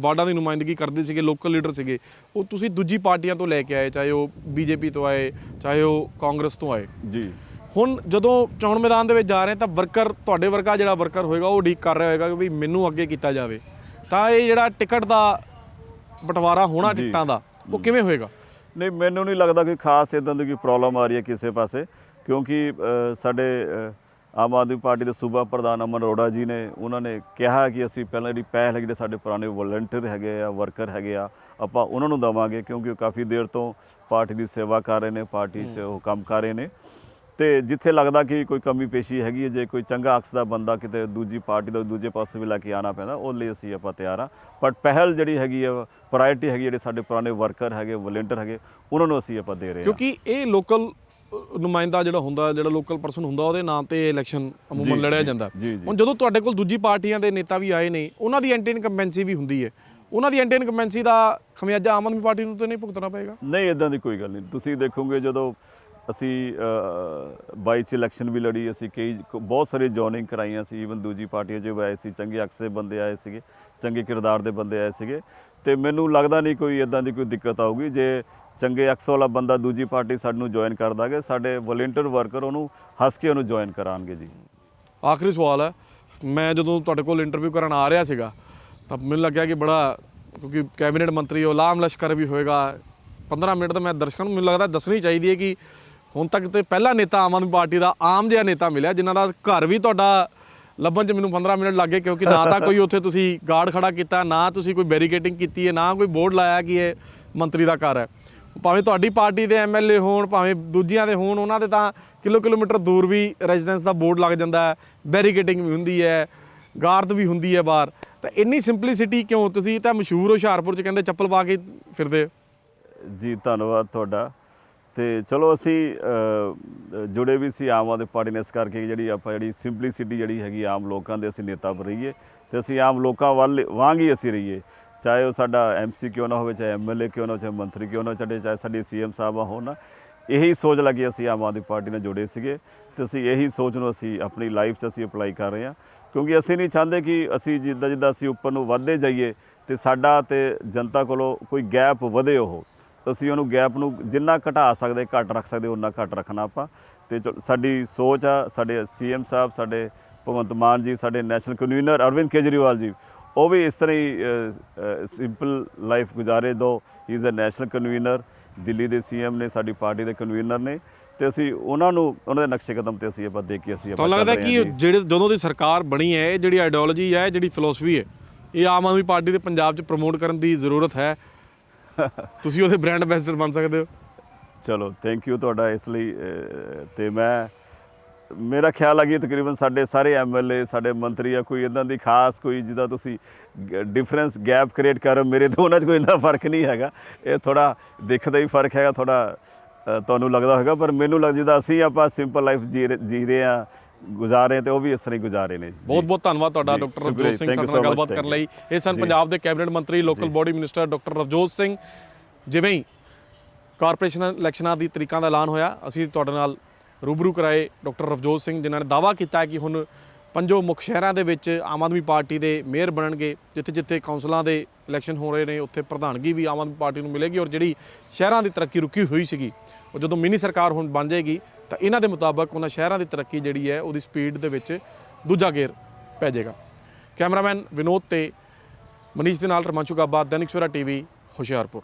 ਵਾਰਡਾਂ ਦੀ ਨੁਮਾਇੰਦਗੀ ਕਰਦੇ ਸੀਗੇ ਲੋਕਲ ਲੀਡਰ ਸੀਗੇ ਉਹ ਤੁਸੀਂ ਦੂਜੀ ਪਾਰਟੀਆਂ ਤੋਂ ਲੈ ਕੇ ਆਏ ਚਾਹੇ ਉਹ ਬੀਜੇਪੀ ਤੋਂ ਆਏ ਚਾਹੇ ਉਹ ਕਾਂਗਰਸ ਤੋਂ ਆਏ। ਜੀ। ਹੁਣ ਜਦੋਂ ਚੋਣ ਮੈਦਾਨ ਦੇ ਵਿੱਚ ਜਾ ਰਹੇ ਤਾਂ ਵਰਕਰ ਤੁਹਾਡੇ ਵਰਗਾ ਜਿਹੜਾ ਵਰਕਰ ਹੋਏਗਾ ਉਹ ਉਡੀਕ ਕਰ ਰਿਹਾ ਹੋਏਗਾ ਕਿ ਵੀ ਮੈਨੂੰ ਅੱਗੇ ਕੀਤਾ ਜਾਵੇ। ਤਾਂ ਇਹ ਜਿਹੜਾ ਟਿਕਟ ਦਾ ਬਟਵਾਰਾ ਹੋਣਾ। ਟਿਕਟਾਂ ਦਾ ਉਹ ਕਿਵੇਂ ਹੋਏਗਾ? ਨਹੀਂ ਮੈਨੂੰ ਨਹੀਂ ਲੱਗਦਾ ਕੋਈ ਖਾਸ ਇਦਾਂ ਦੀ ਕੋਈ ਪ੍ਰੋਬਲਮ ਆ ਰਹੀ ਹੈ ਕਿਸੇ ਪਾਸੇ ਕਿਉਂਕਿ ਸਾਡੇ ਆਮ ਆਦਮੀ ਪਾਰਟੀ ਦੇ ਸੂਬਾ ਪ੍ਰਧਾਨ ਅਮਨ ਅਰੋੜਾ ਜੀ ਨੇ ਉਹਨਾਂ ਨੇ ਕਿਹਾ ਕਿ ਅਸੀਂ ਪਹਿਲਾਂ ਜਿਹੜੀ ਪਹਿਲ ਹੈ ਜਿਹੜੇ ਸਾਡੇ ਪੁਰਾਣੇ ਵਲੰਟੀਅਰ ਹੈਗੇ ਆ ਵਰਕਰ ਹੈਗੇ ਆ ਆਪਾਂ ਉਹਨਾਂ ਨੂੰ ਦਵਾਂਗੇ ਕਿਉਂਕਿ ਉਹ ਕਾਫੀ ਦੇਰ ਤੋਂ ਪਾਰਟੀ ਦੀ ਸੇਵਾ ਕਰ ਰਹੇ ਨੇ ਪਾਰਟੀ 'ਚ ਉਹ ਕੰਮ ਕਰ ਰਹੇ ਨੇ। ਤੇ ਜਿੱਥੇ ਲੱਗਦਾ ਕਿ ਕੋਈ ਕਮੀ ਪੇਸ਼ੀ ਹੈਗੀ ਹੈ ਜੇ ਕੋਈ ਚੰਗਾ ਅਕਸ ਦਾ ਬੰਦਾ ਕਿਤੇ ਦੂਜੀ ਪਾਰਟੀ ਦਾ ਦੂਜੇ ਪਾਸੇ ਵੀ ਲੈ ਕੇ ਆਣਾ ਪੈਂਦਾ ਉਹ ਲਈ ਅਸੀਂ ਆਪਾਂ ਤਿਆਰ ਆ ਬਟ ਪਹਿਲ ਜਿਹੜੀ ਹੈਗੀ ਆ ਪ੍ਰਾਇੋਰਟੀ ਹੈਗੀ ਜਿਹੜੇ ਸਾਡੇ ਪੁਰਾਣੇ ਵਰਕਰ ਹੈਗੇ ਵਲੰਟੀਅਰ ਹੈਗੇ ਉਹਨਾਂ ਨੂੰ ਅਸੀਂ ਆਪਾਂ ਦੇ ਰਹੇ ਹਾਂ। ਕਿਉਂਕਿ ਇਹ ਲੋਕਲ ਨੁਮਾਇੰਦਾ ਜਿਹੜਾ ਹੁੰਦਾ ਜਿਹੜਾ ਲੋਕਲ ਪਰਸਨ ਹੁੰਦਾ ਉਹਦੇ ਨਾਮ ਤੇ ਇਲੈਕਸ਼ਨ ਅਮੂਮਨ ਲੜਿਆ ਜਾਂਦਾ। ਹੁਣ ਜਦੋਂ ਤੁਹਾਡੇ ਕੋਲ ਦੂਜੀ ਪਾਰਟੀਆਂ ਦੇ ਨੇਤਾ ਵੀ ਆਏ ਨੇ ਉਹਨਾਂ ਦੀ ਐਂਟੀ ਇਨਕੰਬੈਂਸੀ ਵੀ ਹੁੰਦੀ ਹੈ। ਉਹਨਾਂ ਦੀ ਐਂਟੀ ਇਨਕੰਬੈਂਸੀ ਦਾ ਖਮਿਆਜਾ ਆਮ ਆਦਮੀ ਪਾਰਟੀ ਨੂੰ ਤਾਂ ਨਹੀਂ ਭੁਗਤਣਾ ਪਏਗਾ? ਨਹੀਂ ਇਦਾਂ ਦੀ ਕੋਈ ਗੱਲ ਨਹੀਂ। ਤੁਸੀਂ ਦੇਖੋਗੇ ਜਦੋਂ ਅਸੀਂ ਅ, 22 ਚ ਇਲੈਕਸ਼ਨ ਵੀ ਲੜੀ ਅਸੀਂ ਕਈ ਬਹੁਤ ਸਾਰੇ ਜੋਇਨਿੰਗ ਕਰਾਈਆਂ ਸੀ ਈਵਨ ਦੂਜੀ ਪਾਰਟੀਆਂ 'ਚ ਵੀ ਆਏ ਸੀ ਚੰਗੇ ਅਕਸ ਦੇ ਬੰਦੇ ਆਏ ਸੀਗੇ ਚੰਗੇ ਕਿਰਦਾਰ ਦੇ ਬੰਦੇ ਆਏ ਸੀਗੇ। ਤੇ ਮੈਨੂੰ ਲੱਗਦਾ ਨਹੀਂ ਕੋਈ ਇਦਾਂ ਦੀ ਕੋਈ ਦਿੱਕਤ ਆਊਗੀ ਜੇ ਚੰਗੇ ਅਕਸ ਵਾਲਾ ਬੰਦਾ ਦੂਜੀ ਪਾਰਟੀ ਸਾਨੂੰ ਜੁਆਇਨ ਕਰ ਦਾਂਗੇ ਸਾਡੇ ਵੋਲੰਟੀਅਰ ਵਰਕਰ ਉਹਨੂੰ ਹੱਸ ਕੇ ਉਹਨੂੰ ਜੁਆਇਨ ਕਰਾਉਣਗੇ ਜੀ। ਆਖਰੀ ਸਵਾਲ ਹੈ ਮੈਂ ਜਦੋਂ ਤੁਹਾਡੇ ਕੋਲ ਇੰਟਰਵਿਊ ਕਰਨ ਆ ਰਿਹਾ ਸੀਗਾ ਤਾਂ ਮੈਨੂੰ ਲੱਗਿਆ ਕਿ ਬੜਾ ਕਿਉਂਕਿ ਕੈਬਨਿਟ ਮੰਤਰੀ ਹੋ ਲਾਮ ਲਸ਼ਕਰ ਵੀ ਹੋਏਗਾ 15 ਮਿੰਟ ਤਾਂ ਮੈਂ ਦਰਸ਼ਕਾਂ ਨੂੰ ਮੈਨੂੰ ਲੱਗਦਾ ਦੱਸਣੀ ਚਾਹੀਦੀ ਹੈ ਕਿ ਹੁਣ ਤੱਕ ਤੇ ਪਹਿਲਾ ਨੇਤਾ ਆਮ ਆਦਮੀ ਪਾਰਟੀ ਦਾ ਆਮ ਜਿਹਾ ਨੇਤਾ ਮਿਲਿਆ, ਜਿਨ੍ਹਾਂ ਦਾ ਘਰ ਵੀ ਤੁਹਾਡਾ ਲੱਭਣ 'ਚ ਮੈਨੂੰ 15 ਮਿੰਟ ਲੱਗੇ ਕਿਉਂਕਿ ਨਾ ਤਾਂ ਕੋਈ ਉੱਥੇ ਤੁਸੀਂ ਗਾਰਡ ਖੜਾ ਕੀਤਾ, ਨਾ ਤੁਸੀਂ ਕੋਈ ਬੈਰੀਕੇਟਿੰਗ ਕੀਤੀ ਹੈ, ਨਾ ਕੋਈ ਬੋਰਡ ਲਾਇਆ ਕਿ ਇਹ ਮੰਤਰੀ ਦਾ ਘਰ ਹੈ। ਭਾਵੇਂ ਤੁਹਾਡੀ ਪਾਰਟੀ ਦੇ ਐਮਐਲਏ ਹੋਣ, ਭਾਵੇਂ ਦੂਜਿਆਂ ਦੇ ਹੋਣ, ਉਹਨਾਂ ਦੇ ਤਾਂ ਕਿਲੋ ਕਿਲੋਮੀਟਰ ਦੂਰ ਵੀ ਰੈਜ਼ੀਡੈਂਸ ਦਾ ਬੋਰਡ ਲੱਗ ਜਾਂਦਾ ਹੈ ਬੈਰੀਕੇਟਿੰਗ ਵੀ ਹੁੰਦੀ ਹੈ ਗਾਰਦ ਵੀ ਹੁੰਦੀ ਹੈ ਬਾਹਰ। ਤਾਂ ਇੰਨੀ ਸਿੰਪਲਿਸਿਟੀ ਕਿਉਂ? ਤੁਸੀਂ ਤਾਂ ਮਸ਼ਹੂਰ ਹੁਸ਼ਿਆਰਪੁਰ ਚ ਕਹਿੰਦੇ ਚੱਪਲ ਪਾ ਕੇ ਫਿਰਦੇ ਹੋ। ਜੀ, ਧੰਨਵਾਦ ਤੁਹਾਡਾ। ਤੇ ਚਲੋ ਅਸੀਂ ਜੁੜੇ ਵੀ ਸੀ ਆਮ ਆਦਮੀ ਪਾਰਟੀ ਨੇ ਇਸ ਕਰਕੇ ਜਿਹੜੀ ਆਪਾਂ ਜਿਹੜੀ ਸਿੰਪਲਿਸਿਟੀ ਜਿਹੜੀ ਹੈਗੀ ਆਮ ਲੋਕਾਂ ਦੇ ਅਸੀਂ ਨੇਤਾ ਰਹੀਏ ਤੇ ਅਸੀਂ ਆਮ ਲੋਕਾਂ ਵੱਲ ਵਾਂਗ ਹੀ ਅਸੀਂ ਰਹੀਏ। ਚਾਹੇ ਉਹ ਸਾਡਾ ਐਮਸੀ ਕਿਉਂ ਨਾ ਹੋਵੇ ਚਾਹੇ ਐਮਐਲਏ ਕਿਉਂ ਨਾ ਹੋਵੇ, ਚਾਹੇ ਮੰਤਰੀ ਕਿਉਂ ਨਾ ਚਾਹੇ ਚਾਹੇ ਸਾਡੀ ਸੀਐਮ ਸਾਹਿਬਾਂ ਹੋਣ ਇਹੀ ਸੋਚ ਲੱਗੀ ਅਸੀਂ ਆਮ ਆਦਮੀ ਪਾਰਟੀ ਨਾਲ ਜੁੜੇ ਸੀਗੇ ਤੇ ਅਸੀਂ ਇਹੀ ਸੋਚ ਨੂੰ ਅਸੀਂ ਆਪਣੀ ਲਾਈਫ 'ਚ ਅਸੀਂ ਅਪਲਾਈ ਕਰ ਰਹੇ ਹਾਂ। ਕਿਉਂਕਿ ਅਸੀਂ ਨਹੀਂ ਚਾਹੁੰਦੇ ਕਿ ਅਸੀਂ ਜਿੱਦਾਂ ਜਿੱਦਾਂ ਅਸੀਂ ਉੱਪਰ ਨੂੰ ਵਧਦੇ ਜਾਈਏ ਤੇ ਸਾਡਾ ਤੇ ਜਨਤਾ ਕੋਲੋਂ ਕੋਈ ਗੈਪ ਵਧੇ ਉਹ। ਤਾਂ ਅਸੀਂ ਉਹਨੂੰ ਗੈਪ ਨੂੰ ਜਿੰਨਾ ਘਟਾ ਸਕਦੇ ਘੱਟ ਰੱਖ ਸਕਦੇ ਉਨਾ ਘੱਟ ਰੱਖਣਾ ਆਪਾਂ। ਤੇ ਸਾਡੀ ਸੋਚ ਆ ਸਾਡੇ ਸੀਐਮ ਸਾਹਿਬ ਸਾਡੇ ਭਗਵੰਤ ਮਾਨ ਜੀ ਸਾਡੇ ਨੈਸ਼ਨਲ ਕਨਵੀਨਰ ਅਰਵਿੰਦ ਕੇਜਰੀਵਾਲ ਜੀ ਉਹ ਵੀ ਇਸ ਤਰ੍ਹਾਂ ਹੀ ਸਿੰਪਲ ਲਾਈਫ ਗੁਜ਼ਾਰੇ ਦੋ। He is a national convener Delhi ਦੇ ਸੀਐਮ ਨੇ ਸਾਡੀ ਪਾਰਟੀ ਦੇ ਕਨਵੀਨਰ ਨੇ। ਤੇ ਅਸੀਂ ਉਹਨਾਂ ਨੂੰ ਉਹਨਾਂ ਦੇ ਨਕਸ਼ੇ ਕਦਮ ਤੇ ਅਸੀਂ ਆਪਾਂ ਦੇਖ ਕੇ ਅਸੀਂ ਆਪਾਂ ਚੱਲ ਲੱਗਦਾ ਰਹੇ ਹਾਂ ਕਿ। ਜਿਹੜੇ ਜਦੋਂ ਦੀ ਸਰਕਾਰ ਬਣੀ ਹੈ ਇਹ ਜਿਹੜੀ ਆਈਡੀਓਲੋਜੀ ਹੈ ਜਿਹੜੀ ਫਿਲਾਸਫੀ ਹੈ ਇਹ ਆਮ ਆਦਮੀ ਪਾਰਟੀ ਦੇ ਪੰਜਾਬ 'ਚ ਪ੍ਰਮੋਟ ਕਰਨ ਦੀ ਜ਼ਰੂਰਤ ਹੈ? ਤੁਸੀਂ ਉਹਦੇ ਬ੍ਰਾਂਡ ਐਂਬੈਸਡਰ ਬਣ ਸਕਦੇ ਹੋ। ਚਲੋ ਥੈਂਕ ਯੂ ਤੁਹਾਡਾ ਇਸ ਲਈ ਅਹ, ਤੇ ਮੈਂ ਮੇਰਾ ਖਿਆਲ ਆ ਕਿ ਤਕਰੀਬਨ ਸਾਡੇ ਸਾਰੇ ਐਮਐਲਏ ਸਾਡੇ ਮੰਤਰੀ ਆ ਕੋਈ ਇਦਾਂ ਦੀ ਖਾਸ ਕੋਈ ਜਿਹਦਾ ਤੁਸੀਂ ਡਿਫਰੈਂਸ ਗੈਪ ਕ੍ਰੀਏਟ ਕਰੋ ਮੇਰੇ ਤੋਂ ਉਹਨਾਂ 'ਚ ਕੋਈ ਇੰਨਾ ਫ਼ਰਕ ਨਹੀਂ ਹੈਗਾ। ਇਹ ਥੋੜਾ ਦਿਖਦਾ ਹੀ ਫ਼ਰਕ ਹੈਗਾ ਥੋੜਾ ਤੁਹਾਨੂੰ ਲੱਗਦਾ ਹੋਵੇਗਾ ਪਰ ਮੈਨੂੰ ਲੱਗਦਾ ਜਿੱਦਾਂ ਅਸੀਂ ਆਪਾਂ ਸਿੰਪਲ ਲਾਈਫ ਜੀ ਰਹੇ- ਜੀ ਰਹੇ ਆ ਗੁਜ਼ਾਰ ਤੇ ਉਹ ਵੀ ਇਸ ਤਰ੍ਹਾਂ ਹੀ ਗੁਜ਼ਾਰ ਨੇ। ਬਹੁਤ ਬਹੁਤ ਧੰਨਵਾਦ ਤੁਹਾਡਾ ਡਾਕਟਰ ਰਵਜੋਤ ਸਿੰਘ ਸਾਡੇ ਨਾਲ ਗੱਲਬਾਤ ਕਰਨ. ਲਈ ਇਹ ਸਨ। ਪੰਜਾਬ ਦੇ ਕੈਬਨਿਟ ਮੰਤਰੀ local body minister doctor Ravjot Singh ਜਿਵੇਂ ਹੀ ਕਾਰਪੋਰੇਸ਼ਨ ਇਲੈਕਸ਼ਨਾਂ ਦੀ ਤਰੀਕਾਂ ਦਾ ਐਲਾਨ ਹੋਇਆ ਅਸੀਂ ਤੁਹਾਡੇ ਨਾਲ ਰੂਬਰੂ ਕਰਾਏ ਡਾਕਟਰ ਰਵਜੋਤ ਸਿੰਘ ਜਿਨ੍ਹਾਂ ਨੇ ਦਾਅਵਾ ਕੀਤਾ ਕਿ ਹੁਣ ਪੰਜੋ ਮੁੱਖ ਸ਼ਹਿਰਾਂ ਦੇ ਵਿੱਚ ਆਮ ਆਦਮੀ ਪਾਰਟੀ ਦੇ ਮੇਅਰ ਬਣਨਗੇ ਜਿੱਥੇ ਜਿੱਥੇ ਕੌਂਸਲਾਂ ਦੇ ਇਲੈਕਸ਼ਨ ਹੋ ਰਹੇ ਨੇ ਉੱਥੇ ਪ੍ਰਧਾਨਗੀ ਵੀ ਆਮ ਆਦਮੀ ਪਾਰਟੀ ਨੂੰ ਮਿਲੇਗੀ ਔਰ ਜਿਹੜੀ ਸ਼ਹਿਰਾਂ ਦੀ ਤਰੱਕੀ ਰੁਕੀ ਹੋਈ ਸੀਗੀ ਉਹ ਜਦੋਂ ਮਿਨੀ ਸਰਕਾਰ ਹੁਣ ਬਣ ਜਾਏਗੀ ਤਾਂ ਇਹਨਾਂ ਦੇ ਮੁਤਾਬਕ ਉਹਨਾਂ ਸ਼ਹਿਰਾਂ ਦੀ ਤਰੱਕੀ ਜਿਹੜੀ ਹੈ ਉਹਦੀ ਸਪੀਡ ਦੇ ਵਿੱਚ ਦੂਜਾ ਗੇਅਰ ਪੈ ਜਾਏਗਾ। ਕੈਮਰਾਮੈਨ ਵਿਨੋਦ ਤੇ ਮਨੀਸ਼ ਦੇ ਨਾਲ ਰਮਾਂਚੂ ਗਾਬਾ, ਦੈਨਿਕ ਸਵੇਰਾ ਟੀਵੀ, ਹੁਸ਼ਿਆਰਪੁਰ।